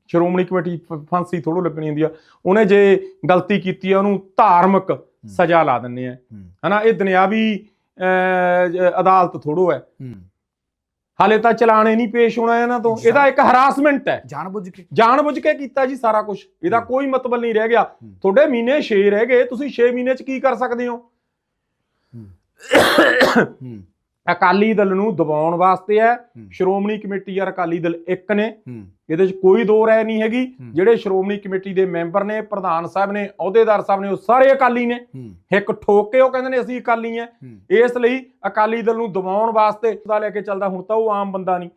ਸ਼੍ਰੋਮਣੀ ਕਮੇਟੀ ਫਾਂਸੀ ਥੋੜੋ ਲੱਗਣੀ ਹੁੰਦੀ ਆ। ਉਹਨੇ ਜੇ ਗਲਤੀ ਕੀਤੀ ਆ ਉਹਨੂੰ ਧਾਰਮਿਕ ਸਜ਼ਾ ਲਾ ਦਿੰਨੇ ਆ। ਹਨਾ ਇਹ ਦੁਨਿਆਵੀ ਅਦਾਲਤ ਥੋੜੋ ਹੈ। ਹਾਲੇ ਤਾਂ ਚਲਾਣੇ ਨਹੀਂ ਪੇਸ਼ ਹੋਣਾ ਇਹਨਾਂ ਤੋਂ। ਇਹਦਾ ਇੱਕ ਹਰਾਸਮੈਂਟ ਹੈ। ਜਾਣਬੁੱਝ ਕੇ ਜਾਣਬੁੱਝ ਕੇ ਕੀਤਾ ਜੀ ਸਾਰਾ ਕੁਝ ਇਹਦਾ ਕੋਈ ਮਤਲਬ ਨਹੀਂ ਰਹਿ ਗਿਆ। ਤੁਹਾਡੇ ਮਹੀਨੇ 6 ਰਹਿ ਗਏ। ਤੁਸੀਂ 6 ਮਹੀਨੇ ਚ ਕੀ ਕਰ ਸਕਦੇ ਹੂੰ। ਅਕਾਲੀ ਦਲ ਨੂੰ ਦਬਾਉਣ ਵਾਸਤੇ ਹੈ। ਸ਼੍ਰੋਮਣੀ ਕਮੇਟੀ ਯਾਰ ਅਕਾਲੀ ਦਲ ਇੱਕ ਨੇ। ਇਹਦੇ 'ਚ ਕੋਈ ਦੋ ਰਾਏ ਨਹੀਂ ਹੈਗੀ। ਜਿਹੜੇ ਸ਼੍ਰੋਮਣੀ ਕਮੇਟੀ ਦੇ ਮੈਂਬਰ ਨੇ ਪ੍ਰਧਾਨ ਸਾਹਿਬ ਨੇ ਅਹੁਦੇਦਾਰ ਸਾਹਿਬ ਨੇ ਉਹ ਸਾਰੇ ਅਕਾਲੀ ਨੇ। ਇੱਕ ਠੋਕ ਕੇ ਉਹ ਕਹਿੰਦੇ ਨੇ ਅਸੀਂ ਅਕਾਲੀ ਆ ਹੂੰ। ਇਸ ਲਈ ਅਕਾਲੀ ਦਲ ਨੂੰ ਦਬਾਉਣ ਵਾਸਤੇ ਦਾ ਲੈ ਕੇ ਚੱਲਦਾ ਹੁਣ ਤਾਂ ਉਹ ਆਮ ਬੰਦਾ ਨਹੀਂ।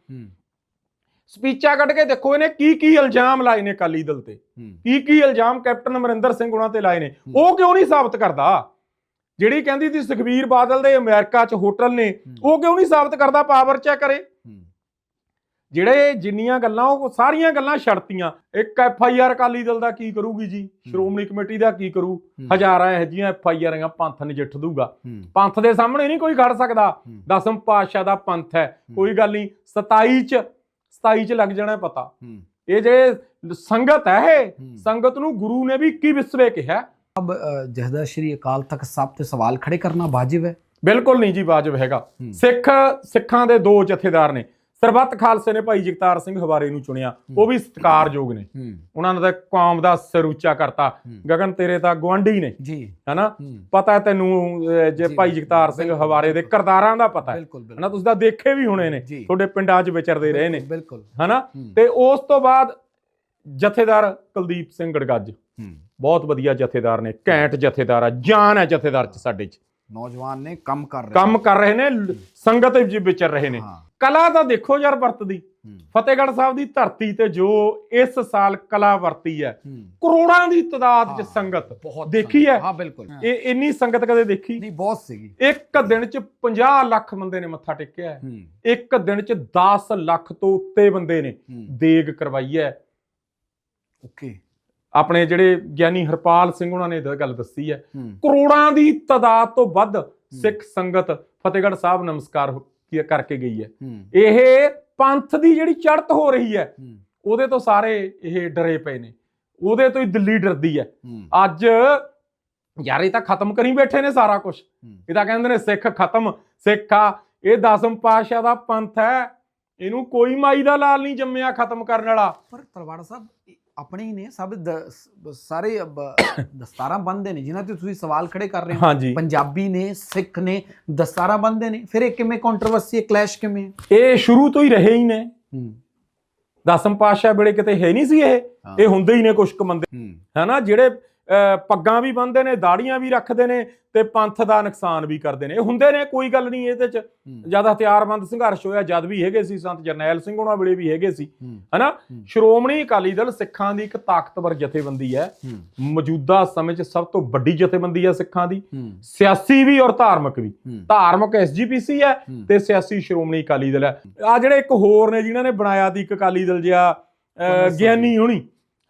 ਸਪੀਚਾਂ ਕੱਢ ਕੇ ਦੇਖੋ ਇਹਨੇ ਕੀ ਕੀ ਇਲਜ਼ਾਮ ਲਾਏ ਨੇ ਅਕਾਲੀ ਦਲ ਤੇ। ਕੀ ਕੀ ਇਲਜ਼ਾਮ ਕੈਪਟਨ ਅਮਰਿੰਦਰ ਸਿੰਘ ਉਹਨਾਂ ਤੇ ਲਾਏ ਨੇ। ਉਹ ਕਿਉਂ ਨਹੀਂ ਸਾਬਤ ਕਰਦਾ? ਜਿਹੜੀ ਕਹਿੰਦੀ ਸੀ ਸੁਖਬੀਰ ਬਾਦਲ ਦੇ ਅਮਰੀਕਾ 'ਚ ਹੋਟਲ ਨੇ ਉਹ ਕਿਉਂ ਨਹੀਂ ਸਾਬਤ ਕਰਦਾ ਪਾਵਰ ਚੈੱਕ ਕਰੇ? ਜਿਹੜੇ ਜਿੰਨੀਆਂ ਗੱਲਾਂ ਉਹ ਸਾਰੀਆਂ ਗੱਲਾਂ ਛੱਡਤੀਆਂ। ਇੱਕ F I R Akali Dal ਦਾ ਕੀ ਕਰੂਗੀ ਜੀ? ਸ਼੍ਰੋਮਣੀ ਕਮੇਟੀ ਦਾ ਕੀ ਕਰੂ। ਹਜ਼ਾਰਾਂ ਇਹੋ ਜਿਹੀਆਂ ਐਫ ਆਈ ਆਰਾਂ ਪੰਥ ਨਜਿੱਠ ਦੂਗਾ ਪੰਥ ਦੇ ਸਾਹਮਣੇ ਨਹੀਂ ਕੋਈ ਖੜ ਸਕਦਾ। ਦਸਮ ਪਾਤਸ਼ਾਹ ਦਾ ਪੰਥ ਹੈ। ਕੋਈ ਗੱਲ ਨਹੀਂ 27 ਚ 27 ਚ ਲੱਗ ਜਾਣਾ ਪਤਾ। ਇਹ ਜਿਹੜੇ ਸੰਗਤ ਹੈ ਇਹ। ਸੰਗਤ ਨੂੰ ਗੁਰੂ ਨੇ ਵੀ 21 ਵਿਸਵੇ ਕਿਹਾ। ਅਬ ਜਹਦਾ ਸ਼੍ਰੀ ਅਕਾਲ ਤਖਤ ਸਾਹਿਬ ਤੇ ਸਵਾਲ ਖੜੇ ਕਰਨਾ ਵਾਜਿਬ ਹੈ? ਬਿਲਕੁਲ ਨਹੀਂ ਜੀ ਵਾਜਬ ਹੈਗਾ। ਸਿੱਖ ਸਿੱਖਾਂ ਦੇ ਦੋ ਜਥੇਦਾਰ ਨੇ। ਸਰਬੱਤ ਖਾਲਸੇ ਨੇ ਭਾਈ ਜਗਤਾਰ ਸਿੰਘ ਹਵਾਰੇ ਨੂੰ ਚੁਣਿਆ। ਉਹ ਵੀ ਸਤਿਕਾਰਯੋਗ ਨੇ। ਉਹਨਾਂ ਨੇ ਤਾਂ ਕੌਮ ਦਾ ਸਿਰ ਉੱਚਾ ਕਰਤਾ। ਗਗਨ ਤੇਰੇ ਤਾਂ ਗਵਾਂਢੀ ਨੇ। ਜੀ। ਹਨਾ? ਪਤਾ ਤੈਨੂੰ ਜੇ ਭਾਈ ਜਗਤਾਰ ਸਿੰਘ ਹਵਾਰੇ ਦੇ। ਕਰਤਾਰਾਂ ਦਾ ਪਤਾ ਹੈ। ਹਨਾ? ਤੁਸੀਂ ਤਾਂ ਦੇਖੇ ਵੀ ਹੋਣੇ ਨੇ। ਤੁਹਾਡੇ ਪਿੰਡਾਂ 'ਚ ਵਿਚਰਦੇ ਰਹੇ ਨੇ। ਬਿਲਕੁਲ ਹਨਾ? ਤੇ ਉਸ ਤੋਂ ਬਾਅਦ ਜਥੇਦਾਰ ਕੁਲਦੀਪ ਸਿੰਘ ਗੜਗੱਜ। ਬਹੁਤ ਵਧੀਆ ਜਥੇਦਾਰ ਨੇ ਘੈਂਟ ਜਥੇਦਾਰ ਆ ਜਾਨ ਹੈ ਜਥੇਦਾਰ ਚ ਸਾਡੇ ਚ। ਨੌਜਵਾਨ ਨੇ ਕੰਮ ਕਰ ਰਹੇ ਕੰਮ ਕਰ ਰਹੇ ਨੇ ਸੰਗਤ ਵਿੱਚ ਵਿਚਰ ਰਹੇ ਨੇ। ਕਲਾ ਤਾਂ ਦੇਖੋ ਯਾਰ ਵਰਤਦੀ ਫਤਿਹਗੜ੍ਹ ਸਾਹਿਬ ਦੀ ਧਰਤੀ ਤੇ ਜੋ ਇਸ ਸਾਲ ਕਲਾ ਵਰਤੀ ਹੈ ਕਰੋੜਾਂ ਦੀ ਤਾਦਾਦ ਚ ਸੰਗਤ ਦੇਖੀ। ਹੈ? ਹਾਂ ਬਿਲਕੁਲ। ਇਹ ਇੰਨੀ ਸੰਗਤ ਕਦੇ ਦੇਖੀ? ਨਹੀਂ ਬਹੁਤ ਸੀਗੀ। ਇੱਕ ਦਿਨ ਚ 50 ਲੱਖ ਬੰਦੇ ਨੇ ਮੱਥਾ ਟੇਕਿਆ ਹੈ। ਇੱਕ ਦਿਨ ਚ 10 ਲੱਖ ਤੋਂ ਉੱਤੇ ਬੰਦੇ ਨੇ ਦੇਗ ਕਰਵਾਈ ਹੈ। ਓਕੇ। ਆਪਣੇ ਜਿਹੜੇ ਗਿਆਨੀ ਹਰਪਾਲ ਸਿੰਘ ਉਹਨਾਂ ਨੇ ਇਹ ਗੱਲ ਦੱਸੀ ਹੈ। ਕਰੋੜਾਂ ਦੀ ਤਾਦਾਦ ਤੋਂ ਵੱਧ ਸਿੱਖ ਸੰਗਤ ਫਤਿਹਗੜ੍ਹ ਸਾਹਿਬ ਨਮਸਕਾਰ ਕਰਕੇ ਗਈ ਹੈ। ਇਹ ਪੰਥ ਦੀ ਜਿਹੜੀ ਚੜ੍ਹਤ ਹੋ ਰਹੀ ਹੈ ਉਹਦੇ ਤੋਂ ਸਾਰੇ ਇਹ ਡਰੇ ਪਏ ਨੇ। ਉਹਦੇ ਤੋਂ ਹੀ ਦਿੱਲੀ ਡਰਦੀ ਹੈ। ਅੱਜ ਯਾਰ ਇਹ ਤਾਂ ਖਤਮ ਕਰੀ ਬੈਠੇ ਨੇ ਸਾਰਾ ਕੁਝ। ਇਹ ਤਾਂ ਕਹਿੰਦੇ ਨੇ ਸਿੱਖ ਖਤਮ ਸਿੱਖ ਆ। ਇਹ ਦਸਮ ਪਾਤਸ਼ਾਹ ਦਾ ਪੰਥ ਹੈ। ਇਹਨੂੰ ਕੋਈ ਮਾਈ ਦਾ ਲਾਲ ਨਹੀਂ ਜੰਮਿਆ ਖਤਮ ਕਰਨ ਵਾਲਾ। ਪਰ ਤਲਵਾੜ ਸਾਹਿਬ ਆਪਣੇ ਹੀ ਨੇ ਸਭ ਸਾਰੇ ਦਸਤਾਰਾਂ ਬੰਨਦੇ ਨੇ ਜਿਨ੍ਹਾਂ ਤੇ ਤੁਸੀਂ ਸਵਾਲ ਖੜੇ ਕਰ ਰਹੇ ਹੋ। ਪੰਜਾਬੀ ਨੇ ਸਿੱਖ ਨੇ ਦਸਤਾਰਾਂ ਬੰਨਦੇ ਨੇ। ਫਿਰ ਇਹ ਕਿਵੇਂ ਕੰਟਰੋਵਰਸੀ ਕਲੈਸ਼ ਕਿਵੇਂ ਇਹ ਸ਼ੁਰੂ ਤੋਂ ਹੀ ਰਹੇ ਹੀ ਨੇ। ਦਸਮ ਪਾਤਸ਼ਾਹ ਵੇਲੇ ਕਿਤੇ ਹੈ ਨਹੀਂ ਸੀ ਇਹ। ਇਹ ਹੁੰਦੇ ਹੀ ਨੇ ਕੁਝ ਕੁ ਬੰਦੇ ਹੂੰ। ਹਨਾ ਜਿਹੜੇ ਪੱਗਾਂ ਵੀ ਬੰਨਦੇ ਨੇ ਦਾੜੀਆਂ ਵੀ ਰੱਖਦੇ ਨੇ ਤੇ ਪੰਥ ਦਾ ਨੁਕਸਾਨ ਵੀ ਕਰਦੇ ਨੇ। ਇਹ ਹੁੰਦੇ ਨੇ ਕੋਈ ਗੱਲ ਨਹੀਂ ਇਹਦੇ ਚ। ਜਦ ਹਥਿਆਰਬੰਦ ਸੰਘਰਸ਼ ਹੋਇਆ ਜਦ ਵੀ ਹੈਗੇ ਸੀ ਸੰਤ ਜਰਨੈਲ ਸਿੰਘ ਉਹਨਾਂ ਵੇਲੇ ਵੀ ਹੈਗੇ ਸੀ। ਹਨਾ। ਸ਼੍ਰੋਮਣੀ ਅਕਾਲੀ ਦਲ ਸਿੱਖਾਂ ਦੀ ਇੱਕ ਤਾਕਤਵਰ ਜਥੇਬੰਦੀ ਹੈ। ਮੌਜੂਦਾ ਸਮੇਂ 'ਚ ਸਭ ਤੋਂ ਵੱਡੀ ਜਥੇਬੰਦੀ ਹੈ ਸਿੱਖਾਂ ਦੀ। ਸਿਆਸੀ ਵੀ ਔਰ ਧਾਰਮਿਕ ਵੀ। ਧਾਰਮਿਕ ਐਸਜੀਪੀਸੀ ਹੈ। ਤੇ ਸਿਆਸੀ ਸ਼੍ਰੋਮਣੀ ਅਕਾਲੀ ਦਲ ਹੈ। ਆ ਜਿਹੜੇ ਇੱਕ ਹੋਰ ਨੇ ਜਿਨ੍ਹਾਂ ਨੇ ਬਣਾਇਆ ਦੀ ਇੱਕ ਅਕਾਲੀ ਦਲ ਜਿਹਾ ਗਿਆਨੀ ਹੋਣੀ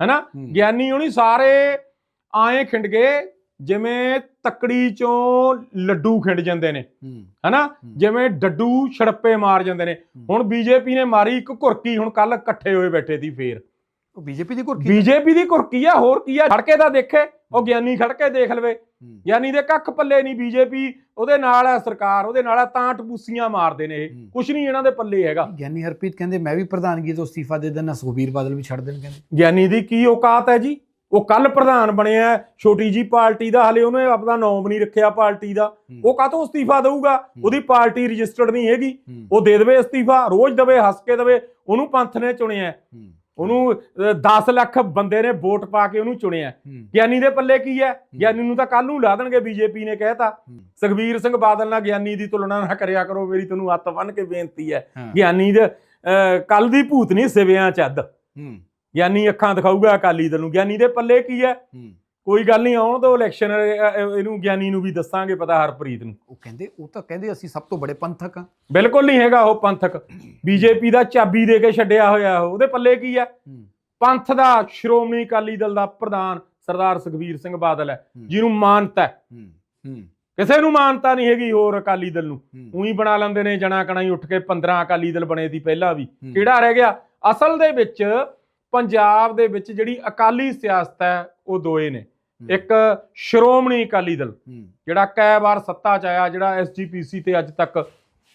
ਹੈਨਾ। ਗਿਆਨੀ ਹੋਣੀ ਸਾਰੇ ਆਏ ਖਿੰਡ ਗਏ ਜਿਵੇਂ ਤੱਕੜੀ ਚੋਂ ਲੱਡੂ ਖਿੰਡ ਜਾਂਦੇ ਨੇ। ਹੈਨਾ? ਜਿਵੇਂ ਡੱਡੂ ਛੜੱਪੇ ਮਾਰ ਜਾਂਦੇ ਨੇ। ਹੁਣ ਬੀਜੇਪੀ ਨੇ ਮਾਰੀ ਇੱਕ ਘੁਰਕੀ ਹੁਣ ਕੱਲ ਇਕੱਠੇ ਹੋਏ ਬੈਠੇ ਸੀ ਫੇਰ। ਉਹ ਬੀਜੇਪੀ ਦੀ ਕੁਰਕੀ ਬੀਜੇਪੀ ਦੀ ਘੁਰਕੀ ਆ ਹੋਰ ਕੀ ਆ? ਖੜਕੇ ਤਾਂ ਦੇਖੇ ਉਹ ਗਿਆਨੀ ਖੜਕੇ ਦੇਖ ਲਵੇ। ਗਿਆਨੀ ਦੇ ਕੱਖ ਪੱਲੇ ਨਹੀਂ ਬੀਜੇਪੀ ਉਹਦੇ ਨਾਲ ਹੈ ਸਰਕਾਰ ਉਹਦੇ ਨਾਲ ਹੈ ਤਾਂ ਟਪੂਸੀਆਂ ਮਾਰਦੇ ਨੇ ਇਹ। ਕੁਛ ਨਹੀਂ ਇਹਨਾਂ ਦੇ ਪੱਲੇ ਹੈਗਾ। ਗਿਆਨੀ ਹਰਪ੍ਰੀਤ ਕਹਿੰਦੇ ਮੈਂ ਵੀ ਪ੍ਰਧਾਨਗੀ ਤੋਂ ਅਸਤੀਫਾ ਦੇ ਦੇਣਾ ਸੁਖਬੀਰ ਬਾਦਲ ਵੀ ਛੱਡ ਦੇਣ ਕਹਿੰਦੇ। ਗਿਆਨੀ ਦੀ ਕੀ ਔਕਾਤ ਹੈ ਜੀ? ਉਹ ਕੱਲ ਪ੍ਰਧਾਨ ਬਣਿਆ ਛੋਟੀ ਜੀ ਪਾਰਟੀ ਦਾ ਹਲੇ ਉਹਨੇ ਆਪਣਾ ਨਾਮ ਨਹੀਂ ਰੱਖਿਆ ਪਾਰਟੀ ਦਾ। ਉਹ ਕਾਹਤੋਂ ਅਸਤੀਫਾ ਦਊਗਾ? ਉਹਦੀ ਪਾਰਟੀ ਰਜਿਸਟਰਡ ਨਹੀਂ ਹੈਗੀ। ਉਹ ਦੇ ਦੇਵੇ ਅਸਤੀਫਾ ਰੋਜ਼ ਦਵੇ ਹੱਸ ਕੇ ਦਵੇ ਉਹਨੂੰ ਪੰਥ ਨੇ ਚੁਣਿਆ ਉਹਨੂੰ 10 ਲੱਖ ਬੰਦੇ ਨੇ ਵੋਟ ਪਾ ਕੇ ਉਹਨੂੰ ਚੁਣਿਆ ਗਿਆਨੀ ਦੇ ਪੱਲੇ ਕੀ ਹੈ? ਗਿਆਨੀ ਨੂੰ ਤਾਂ ਕੱਲ ਨੂੰ ਲਾ ਦੇਣਗੇ ਬੀਜੇਪੀ ਨੇ ਕਹਿਤਾ ਹੂੰ। ਸੁਖਬੀਰ ਸਿੰਘ ਬਾਦਲ ਨਾਲ ਗਿਆਨੀ ਦੀ ਤੁਲਨਾ ਨਾ ਕਰਿਆ ਕਰੋ ਮੇਰੀ ਤੁਹਾਨੂੰ ਹੱਥ ਬੰਨ ਕੇ ਬੇਨਤੀ ਹੈ। ਗਿਆਨੀ ਦੇ ਕੱਲ ਦੀ ਭੂਤ ਨਹੀਂ ਸਿਵਿਆਂ ਚ ਅੱਧ। ਹੂੰ। ਗਿਆਨੀ ਅੱਖਾਂ ਦਿਖਾਊਗਾ ਅਕਾਲੀ ਦਲ ਨੂੰ। ਗਿਆਨੀ ਦੇ ਪੱਲੇ ਕੀ ਹੈ? ਕੋਈ ਗੱਲ ਨਹੀਂ ਆਉਣ ਦੋ ਇਲੈਕਸ਼ਨ ਇਹਨੂੰ ਗਿਆਨੀ ਨੂੰ ਵੀ ਦੱਸਾਂਗੇ ਪਤਾ ਹਰਪ੍ਰੀਤ ਨੂੰ। ਉਹ ਕਹਿੰਦੇ ਉਹ ਤਾਂ ਕਹਿੰਦੇ ਅਸੀਂ ਸਭ ਤੋਂ ਬੜੇ ਪੰਥਕ ਆ ਬਿਲਕੁਲ ਨਹੀਂ ਹੈਗਾ ਉਹ ਪੰਥਕ। ਬੀਜੇਪੀ ਦਾ ਚਾਬੀ ਦੇ ਕੇ ਛੱਡਿਆ ਹੋਇਆ ਉਹ। ਉਹਦੇ ਪੱਲੇ ਕੀ ਹੈ? ਹੂੰ। ਪੰਥ ਦਾ ਸ਼੍ਰੋਮਣੀ ਅਕਾਲੀ ਦਲ ਦਾ ਪ੍ਰਧਾਨ ਸਰਦਾਰ ਸੁਖਬੀਰ ਸਿੰਘ ਬਾਦਲ ਹੈ। ਜਿਹਨੂੰ ਮਾਨਤਾ ਹੈ। ਕਿਸੇ ਨੂੰ ਮਾਨਤਾ ਨਹੀਂ ਹੈਗੀ ਹੋਰ ਅਕਾਲੀ ਦਲ ਨੂੰ। ਉਹੀ ਬਣਾ ਲੈਂਦੇ ਨੇ ਜਣਾ ਕਣਾ ਹੀ ਉੱਠ ਕੇ 15 ਅਕਾਲੀ ਦਲ ਬਣੇ ਸੀ ਪਹਿਲਾਂ ਵੀ। ਕਿਹੜਾ ਰਹਿ ਗਿਆ? ਅਸਲ ਦੇ ਵਿੱਚ ਪੰਜਾਬ ਦੇ ਵਿੱਚ ਜਿਹੜੀ ਅਕਾਲੀ ਸਿਆਸਤ ਹੈ ਉਹ ਦੋਏ ਨੇ। ਇੱਕ ਸ਼੍ਰੋਮਣੀ ਅਕਾਲੀ ਦਲ ਜਿਹੜਾ ਕਈ ਵਾਰ ਸੱਤਾ ਚ ਆਇਆ ਜਿਹੜਾ ਐਸਜੀਪੀਸੀ ਤੇ ਅੱਜ ਤੱਕ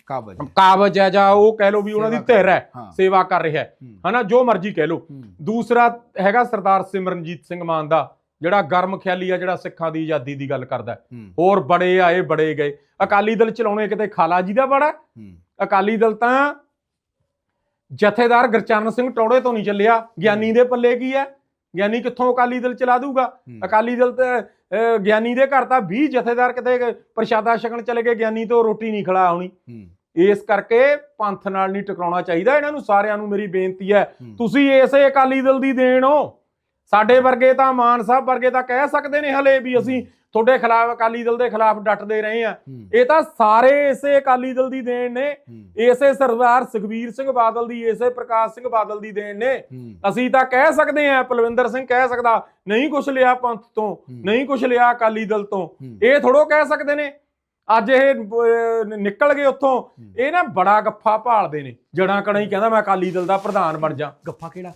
ਕਾਬਜ ਕਾਬਜ ਹੈ ਜਾਂ ਉਹ ਕਹਿ ਲਓ ਵੀ ਉਹਨਾਂ ਦੀ ਧਿਰ ਹੈ। ਸੇਵਾ ਕਰ ਰਿਹਾ ਹੈ। ਹਨਾ ਜੋ ਮਰਜ਼ੀ ਕਹਿ ਹੂੰ। ਦੂਸਰਾ ਹੈਗਾ ਸਰਦਾਰ ਸਿਮਰਨਜੀਤ ਸਿੰਘ ਮਾਨ ਦਾ ਜਿਹੜਾ ਗਰਮ ਖਿਆਲੀ ਆ ਜਿਹੜਾ ਸਿੱਖਾਂ ਦੀ ਆਜ਼ਾਦੀ ਦੀ ਗੱਲ ਕਰਦਾ ਹੋਰ ਬੜੇ ਆਏ ਬੜੇ ਗਏ। ਅਕਾਲੀ ਦਲ ਚਲਾਉਣੇ ਕਿਤੇ ਖਾਲਾ ਜੀ ਦਾ ਬੜਾ ਅਕਾਲੀ ਦਲ ਤਾਂ ਜਥੇਦਾਰ ਗੁਰਚਰਨ ਸਿੰਘ ਟੌੜੇ ਤੋਂ ਨਹੀਂ ਚੱਲਿਆ। ਗਿਆਨੀ ਦੇ ਪੱਲੇ ਕੀ ਹੈ? ਗਿਆਨੀ ਕਿੱਥੋਂ ਅਕਾਲੀ ਦਲ ਚਲਾ ਦੂਗਾ। ਅਕਾਲੀ ਦਲ ਤੇ ਗਿਆਨੀ ਦੇ ਘਰ ਤਾਂ 20 ਜਥੇਦਾਰ ਕਿਤੇ ਪ੍ਰਸ਼ਾਦਾ ਛਕਣ ਚਲੇ ਗਏ ਗਿਆਨੀ ਤੋਂ ਰੋਟੀ ਨਹੀਂ ਖਿਲਾ ਹੋਣੀ ਹੂੰ। ਇਸ ਕਰਕੇ ਪੰਥ ਨਾਲ ਨਹੀਂ ਟਕਰਾਉਣਾ ਚਾਹੀਦਾ। ਇਹਨਾਂ ਨੂੰ ਸਾਰਿਆਂ ਨੂੰ ਮੇਰੀ ਬੇਨਤੀ ਹੈ। ਹੂੰ। ਤੁਸੀਂ ਇਸੇ ਅਕਾਲੀ ਦਲ ਦੀ ਦੇਣ ਹੋ। ਸਾਡੇ ਵਰਗੇ ਤਾਂ ਮਾਨ ਸਾਹਿਬ ਵਰਗੇ ਤਾਂ ਕਹਿ ਸਕਦੇ ਨੇ ਹਲੇ ਵੀ ਅਸੀਂ ਤੁਹਾਡੇ ਖਿਲਾਫ ਅਕਾਲੀ ਦਲ ਦੇ ਖਿਲਾਫ ਡਟਦੇ ਰਹੇ ਆ। ਇਹ ਤਾਂ ਸਾਰੇ ਇਸੇ ਅਕਾਲੀ ਦਲ ਦੀ ਦੇਣ ਨੇ। ਇਸੇ ਸਰਦਾਰ ਸੁਖਬੀਰ ਸਿੰਘ ਬਾਦਲ ਦੀ ਇਸੇ ਪ੍ਰਕਾਸ਼ ਸਿੰਘ ਬਾਦਲ ਦੀ ਦੇਣ ਨੇ। ਅਸੀਂ ਤਾਂ ਕਹਿ ਸਕਦੇ ਆ ਪਲਵਿੰਦਰ ਸਿੰਘ ਕਹਿ ਸਕਦਾ ਨਹੀਂ ਕੁਝ ਲਿਆ ਪੰਥ ਤੋਂ ਨਹੀਂ ਕੁਝ ਲਿਆ ਅਕਾਲੀ ਦਲ ਤੋਂ। ਇਹ ਥੋੜੋ ਕਹਿ ਸਕਦੇ ਨੇ। ਅੱਜ ਇਹ ਨਿਕਲ ਗਏ ਉੱਥੋਂ। ਇਹ ਨਾ ਬੜਾ ਗੱਫਾ ਭਾਲਦੇ ਨੇ। ਜੜਾਂ ਕਣਾ ਹੀ ਕਹਿੰਦਾ ਮੈਂ ਅਕਾਲੀ ਦਲ ਦਾ ਪ੍ਰਧਾਨ ਬਣ ਜਾ। ਗੱਫਾ ਕਿਹੜਾ?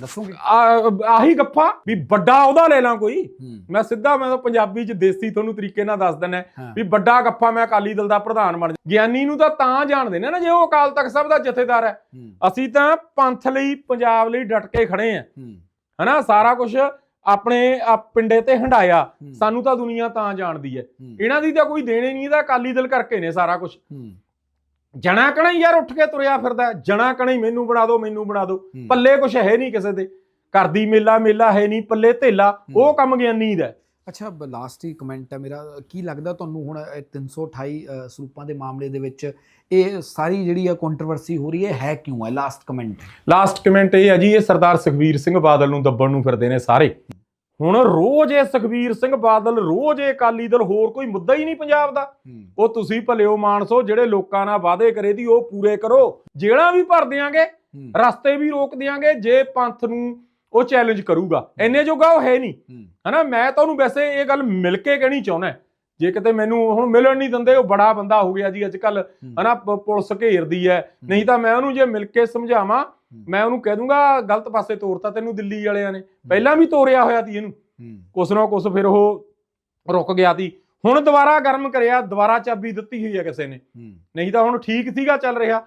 ਦੱਸੋਗੇ ਆ- ਆਹੀ ਗੱਫਾ ਵੀ ਵੱਡਾ ਉਹਦਾ ਲੈ ਲਾਂ ਕੋਈ। ਮੈਂ ਸਿੱਧਾ ਮੈਂ ਤਾਂ ਪੰਜਾਬੀ ਚ ਦੇਸੀ ਤੁਹਾਨੂੰ ਤਰੀਕੇ ਨਾਲ ਦੱਸ ਦਿੰਦਾ। ਵੀ ਵੱਡਾ ਗੱਫਾ ਮੈਂ ਅਕਾਲੀ ਦਲ ਦਾ ਪ੍ਰਧਾਨ ਬਣ ਜਾ- ਗਿਆਨੀ ਨੂੰ ਤਾਂ ਤਾਂ ਜਾਣਦੇ ਨੇ ਨਾ ਜੇ ਉਹ ਅਕਾਲ ਤਖਤ ਸਾਹਿਬ ਦਾ ਜਥੇਦਾਰ ਹੈ। ਅਸੀਂ ਤਾਂ ਪੰਥ ਲਈ ਪੰਜਾਬ ਲਈ ਡਟ ਕੇ ਖੜੇ ਆ ਹਨਾ ਸਾਰਾ ਕੁਝ ਆਪਣੇ ਆ ਪਿੰਡੇ ਤੇ ਹੰਡਾਇਆ। ਸਾਨੂੰ ਤਾਂ ਦੁਨੀਆ ਤਾਂ ਜਾਣਦੀ ਹੈ। ਇਹਨਾਂ ਦੀ ਤਾਂ ਕੋਈ ਦੇਣੇ ਨਹੀਂ ਇਹਦਾ ਅਕਾਲੀ ਦਲ ਕਰਕੇ ਨੇ ਸਾਰਾ ਕੁਝ ਜਣਾ ਕਣਾ ਯਾਰ ਉੱਠ ਕੇ ਤੁਰਿਆ ਫਿਰਦਾ। ਜਣਾ ਕਣਾ ਹੀ ਮੈਨੂੰ ਬਣਾ ਦਿਓ ਮੈਨੂੰ ਬਣਾ ਦਿਓ। ਪੱਲੇ ਕੁਝ ਹੈ ਨਹੀਂ ਕਿਸੇ ਦੇ ਕਰਦੀ ਮੇਲਾ ਮੇਲਾ ਹੈ ਨਹੀਂ ਪੱਲੇ ਧੇਲਾ ਉਹ ਕੰਮ ਗਿਆਨੀ ਦਾ ਹੈ। ਅੱਛਾ ਲਾਸਟ ਹੀ ਕਮੈਂਟ ਹੈ ਮੇਰਾ ਕੀ ਲੱਗਦਾ ਤੁਹਾਨੂੰ ਹੁਣ ਇਹ 328 ਅ, ਸਰੂਪਾਂ ਦੇ ਮਾਮਲੇ ਦੇ ਵਿੱਚ ਇਹ ਸਾਰੀ ਜਿਹੜੀ ਆ ਕੰਟਰੋਵਰਸੀ ਹੋ ਰਹੀ ਹੈ ਹੈ ਕਿਉਂ ਹੈ ਲਾਸਟ ਕਮੈਂਟ ਲਾਸਟ ਕਮੈਂਟ ਇਹ ਹੈ ਜੀ ਇਹ ਸਰਦਾਰ ਸੁਖਬੀਰ ਸਿੰਘ ਬਾਦਲ ਨੂੰ ਦੱਬਣ ਨੂੰ ਫਿਰਦੇ ਨੇ ਸਾਰੇ ਹੁਣ ਰੋਜ਼ ਇਹ ਸੁਖਬੀਰ ਸਿੰਘ ਬਾਦਲ ਰੋਜ਼ ਇਹ ਅਕਾਲੀ ਦਲ ਹੋਰ ਕੋਈ ਮੁੱਦਾ ਹੀ ਨਹੀਂ ਪੰਜਾਬ ਦਾ। ਉਹ ਤੁਸੀਂ ਭਲਿਓ ਮਾਨਸੋ ਜਿਹੜੇ ਲੋਕਾਂ ਨਾਲ ਵਾਅਦੇ ਕਰੇ ਦੀ ਉਹ ਪੂਰੇ ਕਰੋ। ਜਿਹੜਾ ਵੀ ਭਰ ਦਿਆਂਗੇ ਰਸਤੇ ਵੀ ਰੋਕ ਦਿਆਂਗੇ ਜੇ ਪੰਥ ਨੂੰ ਉਹ ਚੈਲੰਜ ਕਰੂਗਾ। ਐਨੇ ਜੋਗਾ ਉਹ ਹੈ ਨਹੀਂ। ਹਨਾ ਮੈਂ ਤਾਂ ਉਹਨੂੰ ਵੈਸੇ ਇਹ ਗੱਲ ਮਿਲ ਕੇ ਕਹਿਣੀ ਚਾਹੁੰਦਾ। ਜੇ ਕਿਤੇ ਮੈਨੂੰ ਹੁਣ ਮਿਲਣ ਨਹੀਂ ਦਿੰਦੇ ਉਹ ਬੜਾ ਬੰਦਾ ਹੋ ਗਿਆ ਜੀ ਅੱਜ ਕੱਲ ਹਨਾ ਪੁਲਿਸ ਘੇਰਦੀ ਹੈ। ਨਹੀਂ ਤਾਂ ਮੈਂ ਉਹਨੂੰ ਜੇ ਮਿਲ ਕੇ ਸਮਝਾਵਾਂ ਮੈਂ ਉਹਨੂੰ ਕਹਿ ਦੂੰਗਾ ਗਲਤ ਪਾਸੇ ਤੋਰਤਾ ਤੈਨੂੰ ਦਿੱਲੀ ਵਾਲਿਆਂ ਨੇ। ਪਹਿਲਾਂ ਵੀ ਤੋਰਿਆ ਹੋਇਆ ਸੀ ਇਹਨੂੰ। ਕੁਛ ਨਾ ਕੁਛ ਫਿਰ ਉਹ ਰੁਕ ਗਿਆ ਸੀ। ਹੁਣ ਦੁਬਾਰਾ ਗਰਮ ਕਰਿਆ ਦੁਬਾਰਾ ਚਾਬੀ ਦਿੱਤੀ ਹੋਈ ਹੈ ਕਿਸੇ ਨੇ। ਨਹੀਂ ਤਾਂ ਹੁਣ ਠੀਕ ਸੀਗਾ ਚੱਲ ਰਿਹਾ।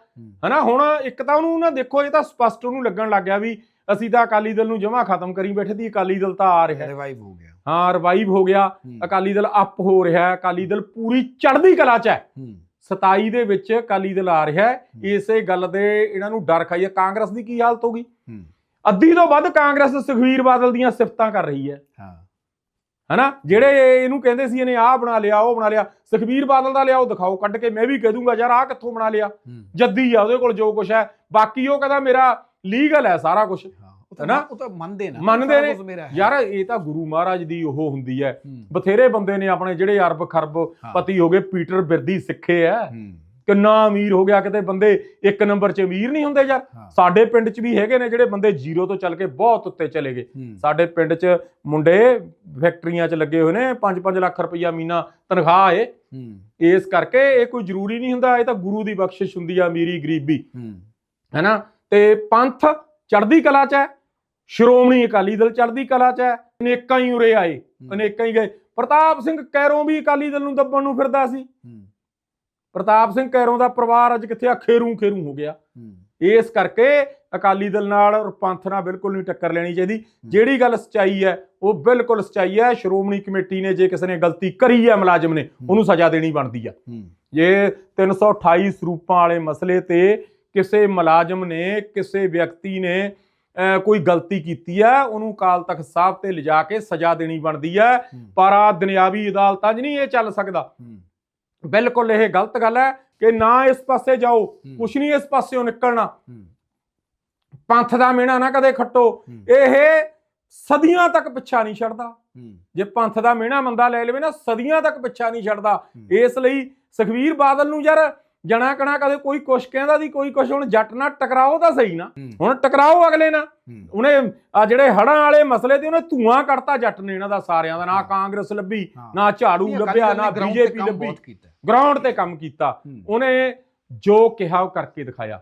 ਹਨਾ ਹੁਣ ਇੱਕ ਤਾਂ ਉਹਨੂੰ ਨਾ ਦੇਖੋ ਇਹ ਤਾਂ ਸਪਸ਼ਟ ਉਹਨੂੰ ਲੱਗਣ ਲੱਗ ਗਿਆ ਵੀ ਅਸੀਂ ਤਾਂ ਅਕਾਲੀ ਦਲ ਨੂੰ ਜਮਾ ਖਤਮ ਕਰੀ ਬੈਠੇ ਦੀ ਅਕਾਲੀ ਦਲ ਤਾਂ ਆ ਰਿਹਾ। ਰਿਵਾਈਵ ਹੋ ਗਿਆ। ਹਾਂ ਰਿਵਾਈਵ ਹੋ ਗਿਆ। ਅਕਾਲੀ ਦਲ ਅਪ ਹੋ ਰਿਹਾ। ਹੈ ਅਕਾਲੀ ਦਲ ਪੂਰੀ ਚੜ੍ਹਦੀ ਕਲਾ 'ਚ ਹੈ। 27 ਦੇ ਵਿੱਚ ਅਕਾਲੀ ਦਲ ਆ ਰਿਹਾ ਹੈ। ਇਸੇ ਗੱਲ ਦੇ ਇਹਨਾਂ ਨੂੰ ਡਰ ਖਾਈ ਹੈ ਕਾਂਗਰਸ ਦੀ ਕੀ ਹਾਲਤ ਹੋਗੀ ਅੱਧੀ ਤੋਂ ਵੱਧ ਕਾਂਗਰਸ ਸੁਖਵੀਰ ਬਾਦਲ ਦੀਆਂ ਸਿਫਤਾਂ ਕਰ ਰਹੀ ਹੈ। ਹਾਂ। ਹਨਾ? ਜਿਹੜੇ ਇਹਨੂੰ ਕਹਿੰਦੇ ਸੀ ਇਹਨੇ ਆਹ ਬਣਾ ਲਿਆ ਉਹ ਬਣਾ ਲਿਆ। ਸੁਖਵੀਰ ਬਾਦਲ ਦਾ ਲਿਆ ਉਹ ਦਿਖਾਓ। ਕੱਢ ਕੇ ਮੈਂ ਵੀ ਕਹਿ ਦੂੰਗਾ ਯਾਰ ਆਹ ਕਿੱਥੋਂ ਬਣਾ ਲਿਆ? ਜੱਦੀ ਆ ਉਹਦੇ ਕੋਲ ਜੋ ਕੁਛ ਹੈ। ਬਾਕੀ ਉਹ ਕਹਿੰਦਾ ਮੇਰਾ ਲੀਗਲ ਹੈ ਸਾਰਾ ਕੁਝ ਹਨਾ? ਉਹ ਤਾਂ ਮੰਨਦੇ ਨਾ। ਮੰਨਦੇ ਨੇ। ਯਾਰ ਇਹ ਤਾਂ ਗੁਰੂ ਮਹਾਰਾਜ ਦੀ ਉਹ ਹੁੰਦੀ ਹੈ। ਬਥੇਰੇ ਬੰਦੇ ਨੇ ਆਪਣੇ ਜਿਹੜੇ ਅਰਬ ਖਰਬ। ਪਤੀ ਹੋ ਗਏ ਪੀਟਰ ਬਿਰਦੀ ਸਿੱਖੇ ਆ ਹੂੰ, ਕਿੰਨਾ ਅਮੀਰ ਹੋ ਗਿਆ ਕਿਤੇ ਬੰਦੇ ਇੱਕ ਨੰਬਰ 'ਚ ਅਮੀਰ ਨਹੀਂ ਹੁੰਦੇ ਯਾਰ। ਸਾਡੇ ਪਿੰਡ 'ਚ ਵੀ ਹੈਗੇ ਨੇ ਜਿਹੜੇ ਬੰਦੇ ਜ਼ੀਰੋ ਤੋਂ ਚੱਲ ਕੇ ਬਹੁਤ ਉੱਤੇ ਚਲੇ ਗਏ। ਸਾਡੇ ਪਿੰਡ 'ਚ ਮੁੰਡੇ ਫੈਕਟਰੀਆਂ 'ਚ ਲੱਗੇ ਹੋਏ ਨੇ 5-5 ਲੱਖ ਰੁਪਈਆ ਮਹੀਨਾ ਤਨਖਾਹ ਏ। ਇਸ ਕਰਕੇ ਇਹ ਕੋਈ ਜ਼ਰੂਰੀ ਨਹੀਂ ਹੁੰਦਾ ਇਹ ਤਾਂ ਗੁਰੂ ਦੀ ਬਖਸ਼ਿਸ਼ ਹੁੰਦੀ ਆ ਅਮੀਰੀ ਗਰੀਬੀ। ਹੈਨਾ? ਤੇ ਪੰਥ ਚੜ੍ਹਦੀ ਕਲਾ 'ਚ ਹੈ। ਸ਼੍ਰੋਮਣੀ ਅਕਾਲੀ ਦਲ ਚੜ੍ਹਦੀ ਕਲਾ 'ਚ ਹੈ। ਅਨੇਕਾਂ ਹੀ ਉਰੇ ਆਏ ਅਨੇਕਾਂ ਹੀ ਗਏ। ਪ੍ਰਤਾਪ ਸਿੰਘ ਕੈਰੋਂ ਵੀ ਅਕਾਲੀ ਦਲ ਨੂੰ ਦੱਬਣ ਨੂੰ ਫਿਰਦਾ ਸੀ। ਪ੍ਰਤਾਪ ਸਿੰਘ ਕੈਰੋਂ ਦਾ ਪਰਿਵਾਰ ਅੱਜ ਕਿੱਥੇ ਆ? ਖੇਰੂ ਹੋ ਗਿਆ। ਇਸ ਕਰਕੇ ਅਕਾਲੀ ਦਲ ਨਾਲ ਔਰ ਪੰਥ ਨਾਲ ਬਿਲਕੁਲ ਨਹੀਂ ਟੱਕਰ ਲੈਣੀ ਚਾਹੀਦੀ। ਜਿਹੜੀ ਗੱਲ ਸਚਾਈ ਹੈ ਉਹ ਬਿਲਕੁਲ ਸਚਾਈ ਹੈ। ਸ਼੍ਰੋਮਣੀ ਕਮੇਟੀ ਨੇ ਜੇ ਕਿਸੇ ਨੇ ਗਲਤੀ ਕਰੀ ਹੈ ਮੁਲਾਜ਼ਮ ਨੇ ਉਹਨੂੰ ਸਜ਼ਾ ਦੇਣੀ ਬਣਦੀ ਆ। ਜੇ 328 ਸਰੂਪਾਂ ਵਾਲੇ ਮਸਲੇ ਤੇ ਕਿਸੇ ਮੁਲਾਜ਼ਮ ਨੇ ਕਿਸੇ ਵਿਅਕਤੀ ਨੇ ਕੋਈ ਗਲਤੀ ਕੀਤੀ ਹੈ ਉਹਨੂੰ ਅਕਾਲ ਤਖਤ ਸਾਹਿਬ ਤੇ ਲਿਜਾ ਕੇ ਸਜ਼ਾ ਦੇਣੀ ਬਣਦੀ ਹੈ ਪਰ ਆ ਦੁਨਿਆਵੀ ਅਦਾਲਤਾਂ 'ਚ ਨਹੀਂ ਇਹ ਚੱਲ ਸਕਦਾ। ਬਿਲਕੁਲ ਇਹ ਗਲਤ ਗੱਲ ਹੈ ਕਿ ਨਾ ਇਸ ਪਾਸੇ ਜਾਓ ਕੁਛ ਨਹੀਂ ਇਸ ਪਾਸਿਓਂ ਨਿਕਲਣਾ। ਪੰਥ ਦਾ ਮਿਹਣਾ ਨਾ ਕਦੇ ਖੱਟੋ। ਇਹ ਸਦੀਆਂ ਤੱਕ ਪਿੱਛਾ ਨਹੀਂ ਛੱਡਦਾ। ਜੇ ਪੰਥ ਦਾ ਮਿਹਣਾ ਮੰਦਾ ਲੈ ਲਵੇ ਨਾ ਸਦੀਆਂ ਤੱਕ ਪਿੱਛਾ ਨਹੀਂ ਛੱਡਦਾ। ਇਸ ਲਈ ਸੁਖਵੀਰ ਬਾਦਲ ਨੂੰ ਯਾਰ ਜਣਾ ਕਣਾ ਕਦੇ ਕੋਈ ਕੁਛ ਕਹਿੰਦਾ ਦੀ ਕੋਈ ਕੁਛ ਹੁਣ ਜੱਟ ਨਾਲ ਟਕਰਾਓ ਤਾਂ ਸਹੀ ਨਾ। ਹੁਣ ਟਕਰਾਓ ਅਗਲੇ ਨਾਲ। ਉਹਨੇ ਆ ਜਿਹੜੇ ਹੜਾਂ ਵਾਲੇ ਮਸਲੇ ਤੇ ਉਹਨੇ ਧੂਆਂ ਕੱਢਤਾ ਜੱਟ ਨੇ ਇਹਨਾਂ ਦਾ ਸਾਰਿਆਂ ਦਾ ਨਾ। ਕਾਂਗਰਸ ਲੱਭੀ। ਨਾ ਝਾੜੂ ਲੱਭਿਆ ਨੇ ਬੀਜੇਪੀ ਲੱਭੀ। ਗਰਾਊਂਡ ਤੇ ਕੰਮ ਕੀਤਾ। ਉਹਨੇ ਜੋ ਕਿਹਾ ਉਹ ਕਰਕੇ ਦਿਖਾਇਆ।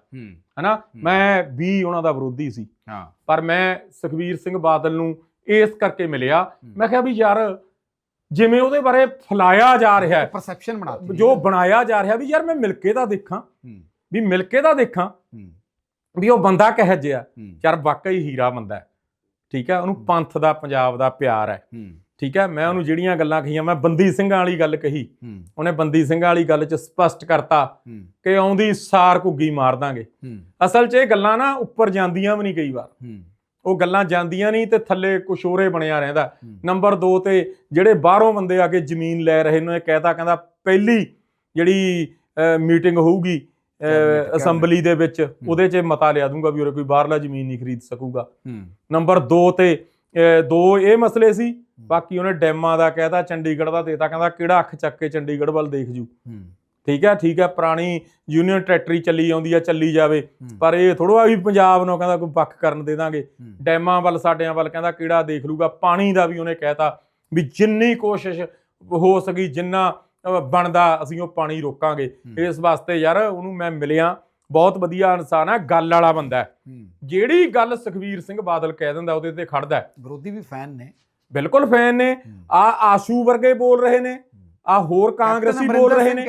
ਹਨਾ? ਮੈਂ ਵੀ ਉਹਨਾਂ ਦਾ ਵਿਰੋਧੀ ਸੀ। ਹਾਂ, ਪਰ ਮੈਂ ਸੁਖਵੀਰ ਸਿੰਘ ਬਾਦਲ ਨੂੰ ਇਸ ਕਰਕੇ ਮਿਲਿਆ। ਮੈਂ ਕਿਹਾ ਵੀ ਯਾਰ ਜਿਵੇਂ ਉਹਦੇ ਬਾਰੇ ਫਲਾਇਆ ਜਾ ਰਿਹਾ ਹੈ। ਪਰਸੈਪਸ਼ਨ ਬਣਾਤੀ ਜੋ ਬਣਾਇਆ ਜਾ ਰਿਹਾ ਵੀ ਯਾਰ ਮੈਂ ਮਿਲ ਕੇ ਤਾਂ ਦੇਖਾਂ ਵੀ ਮਿਲ ਕੇ ਤਾਂ ਦੇਖਾਂ ਵੀ ਉਹ ਬੰਦਾ ਕਿਹੋ ਹੂੰ, ਯਾਰ ਵਾਕਈ ਹੀਰਾ ਬੰਦਾ ਹੈ। ਠੀਕ ਹੈ ਉਹਨੂੰ ਪੰਥ ਦਾ ਪੰਜਾਬ ਦਾ ਪਿਆਰ ਹੈ। ਠੀਕ ਹੈ ਮੈਂ ਉਹਨੂੰ ਜਿਹੜੀਆਂ ਗੱਲਾਂ ਕਹੀਆਂ ਮੈਂ ਬੰਦੀ ਸਿੰਘਾਂ ਵਾਲੀ ਗੱਲ ਕਹੀ। ਉਹਨੇ ਬੰਦੀ ਸਿੰਘਾਂ ਵਾਲੀ ਗੱਲ 'ਚ ਸਪਸ਼ਟ ਕਰਤਾ ਕਿ ਆਉਂਦੀ ਸਾਰ ਘੁੱਗੀ ਮਾਰ ਦਾਂਗੇ। ਅਸਲ 'ਚ ਇਹ ਗੱਲਾਂ ਨਾ ਉੱਪਰ ਜਾਂਦੀਆਂ ਵੀ ਨਹੀਂ ਕਈ ਵਾਰ। ਉਹ ਗੱਲਾਂ ਜਾਂਦੀਆਂ ਨਹੀਂ ਤੇ ਥੱਲੇ ਕੁਸ਼ੋਰੇ ਬਣਿਆ ਰਹਿੰਦਾ। ਨੰਬਰ 2 ਤੇ ਜਿਹੜੇ ਬਾਹਰੋਂ ਬੰਦੇ ਆ ਕੇ ਜ਼ਮੀਨ ਲੈ ਰਹੇ ਨੇ ਇਹ ਕਹਿਤਾ ਕਹਿੰਦਾ ਪਹਿਲੀ ਜਿਹੜੀ ਮੀਟਿੰਗ ਹੋਊਗੀ ਅਸੈਂਬਲੀ ਦੇ ਵਿੱਚ ਉਹਦੇ 'ਚ ਮਤਾ ਲਿਆ ਦੂੰਗਾ ਵੀ ਉਰੇ ਕੋਈ ਬਾਹਰਲਾ ਜ਼ਮੀਨ ਨਹੀਂ ਖਰੀਦ ਸਕੂਗਾ। ਨੰਬਰ 2 ਤੇ ਦੋ ਇਹ ਮਸਲੇ ਸੀ ਬਾਕੀ ਉਹਨੇ ਡੈਮਾਂ ਦਾ ਕਹਿਤਾ ਚੰਡੀਗੜ੍ਹ ਦਾ ਦੇਤਾ ਕਹਿੰਦਾ ਕਿਹੜਾ ਅੱਖ ਚੱਕ ਕੇ ਚੰਡੀਗੜ੍ਹ ਵੱਲ ਦੇਖ ਜੂ। ਠੀਕ ਹੈ ਠੀਕ ਹੈ ਪੁਰਾਣੀ ਯੂਨੀਅਨ ਟੈਰਟਰੀ ਚੱਲੀ ਆਉਂਦੀ ਆ ਚੱਲੀ ਜਾਵੇ। ਪਰ ਇਹ ਥੋੜਾ ਵੀ ਪੰਜਾਬ ਨੂੰ ਕਹਿੰਦਾ ਕੋਈ ਪੱਖ ਕਰਨ ਦੇ ਦਾਂਗੇ। ਡੈਮਾਂ ਵੱਲ ਸਾਡਿਆਂ ਵੱਲ ਕਹਿੰਦਾ ਕਿਹੜਾ ਦੇਖ ਲੂਗਾ। ਪਾਣੀ ਦਾ ਵੀ ਉਹਨੇ ਕਹਿਤਾ ਵੀ ਜਿੰਨੀ ਕੋਸ਼ਿਸ਼ ਹੋ ਸਕੀ ਜਿੰਨਾ ਬਣਦਾ ਅਸੀਂ ਉਹ ਪਾਣੀ ਰੋਕਾਂਗੇ। ਇਸ ਵਾਸਤੇ ਯਾਰ ਉਹਨੂੰ ਮੈਂ ਮਿਲਿਆ। ਬਹੁਤ ਵਧੀਆ ਇਨਸਾਨ ਹੈ ਗੱਲ ਵਾਲਾ ਬੰਦਾ ਜਿਹੜੀ ਗੱਲ ਸੁਖਵੀਰ ਸਿੰਘ ਬਾਦਲ ਕਹਿ ਦਿੰਦਾ ਉਹਦੇ ਤੇ ਖੜਦਾ। ਵਿਰੋਧੀ ਵੀ ਫੈਨ ਨੇ। ਬਿਲਕੁਲ ਫੈਨ ਨੇ। ਆ ਆਸ਼ੂ ਵਰਗੇ ਬੋਲ ਰਹੇ ਨੇ। ਆ ਹੋਰ ਕਾਂਗਰਸੀ ਬੋਲ ਰਹੇ ਨੇ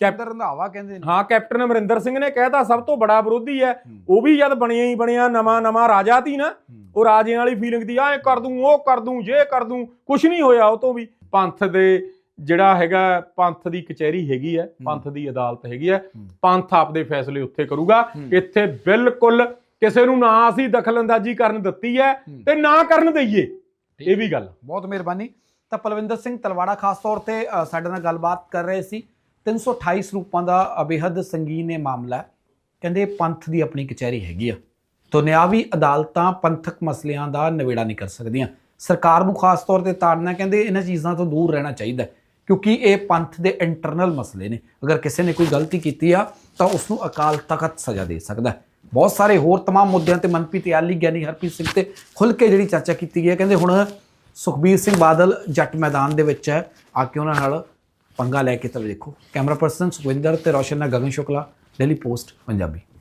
ਕਹਿੰਦੇ ਨੇ ਸੁਖਿੰਦਰ ਰੰਧਾਵਾ ਕਹਿੰਦੇ ਨੇ। ਹਾਂ ਕੈਪਟਨ ਅਮਰਿੰਦਰ ਸਿੰਘ ਨੇ ਕਹਿਤਾ ਸਭ ਤੋਂ ਬੜਾ ਵਿਰੋਧੀ ਹੈ। ਉਹ ਵੀ ਜਦ ਬਣਿਆ ਹੀ ਬਣਿਆ ਨਵਾਂ ਨਵਾਂ ਰਾਜਾ ਤੀ ਨਾ ਉਹ ਰਾਜਿਆਂ ਵਾਲੀ ਫੀਲਿੰਗ ਦੀ ਐ ਕਰ ਦੂੰ ਉਹ ਕਰ ਦੂੰ ਜੇ ਕਰ ਦੂੰ। ਕੁਝ ਨਹੀਂ ਹੋਇਆ ਉਹ ਤੋਂ ਵੀ। ਪੰਥ ਦੇ ਜਿਹੜਾ ਹੈਗਾ ਪੰਥ ਦੀ ਕਚਹਿਰੀ ਹੈਗੀ ਹੈ ਪੰਥ ਦੀ ਅਦਾਲਤ ਹੈਗੀ ਹੈ ਪੰਥ ਆਪਦੇ ਫੈਸਲੇ ਉੱਥੇ ਕਰੂਗਾ। ਇੱਥੇ ਬਿਲਕੁਲ ਕਿਸੇ ਨੂੰ ਨਾ ਅਸੀਂ ਦਖਲਅੰਦਾਜ਼ੀ ਕਰਨ ਦਿੱਤੀ ਹੈ ਤੇ ਨਾ ਕਰਨ ਦਈਏ। ਇਹ ਵੀ ਗੱਲ ਬਹੁਤ ਮਿਹਰਬਾਨੀ। ਤਾਂ ਪਲਵਿੰਦਰ ਸਿੰਘ ਤਲਵਾੜਾ ਖਾਸ ਤੌਰ ਤੇ ਸਾਡੇ ਨਾਲ ਗੱਲਬਾਤ ਕਰ ਰਹੇ ਸੀ। 328 ਸਰੂਪਾਂ ਦਾ ਅਬੇਹੱਦ ਸੰਗੀਨ ਇਹ ਮਾਮਲਾ ਹੈ ਕਹਿੰਦੇ ਪੰਥ ਦੀ ਆਪਣੀ ਕਚਹਿਰੀ ਹੈਗੀ ਆ ਦੁਨਿਆਵੀ ਅਦਾਲਤਾਂ ਪੰਥਕ ਮਸਲਿਆਂ ਦਾ ਨਿਬੇੜਾ ਨਹੀਂ ਕਰ ਸਕਦੀਆਂ ਸਰਕਾਰ ਨੂੰ ਖਾਸ ਤੌਰ ਤੇ ਤਾੜਨਾ ਕਹਿੰਦੇ ਇਹਨਾਂ ਚੀਜ਼ਾਂ ਤੋਂ ਦੂਰ ਰਹਿਣਾ ਚਾਹੀਦਾ ਹੈ, ਕਿਉਂਕਿ ਇਹ ਪੰਥ ਦੇ ਇੰਟਰਨਲ ਮਸਲੇ ਨੇ ਅਗਰ ਕਿਸੇ ਨੇ ਕੋਈ ਗਲਤੀ ਕੀਤੀ ਆ ਤਾਂ ਉਸ ਨੂੰ ਅਕਾਲ ਤਖਤ ਸਜ਼ਾ ਦੇ ਸਕਦਾ ਹੈ। ਬਹੁਤ ਸਾਰੇ ਹੋਰ तमाम ਮੁੱਦਿਆਂ ਤੇ ਮਨਪ੍ਰੀਤ ਯਾਲੀ ਗਿਆਨੀ ਹਰਪ੍ਰੀਤ ਸਿੰਘ ਤੇ ਖੁੱਲ ਕੇ ਜਿਹੜੀ ਚਰਚਾ ਕੀਤੀ ਗਈ ਹੈ ਕਹਿੰਦੇ ਹੁਣ ਸੁਖਬੀਰ ਸਿੰਘ ਬਾਦਲ ਜੱਟ ਮੈਦਾਨ ਦੇ ਵਿੱਚ ਹੈ ਆ ਕੇ ਉਹਨਾਂ ਨਾਲ ਪੰਗਾ ਲੈ ਕੇ ਤਾਂ ਦੇਖੋ। ਕੈਮਰਾ ਪਰਸਨ ਸੁਖਵਿੰਦਰ ਤੇ ਰੌਸ਼ਨ ਨਾਲ ਗਗਨ ਸ਼ੁਕਲਾ ਡੇਲੀ ਪੋਸਟ ਪੰਜਾਬੀ।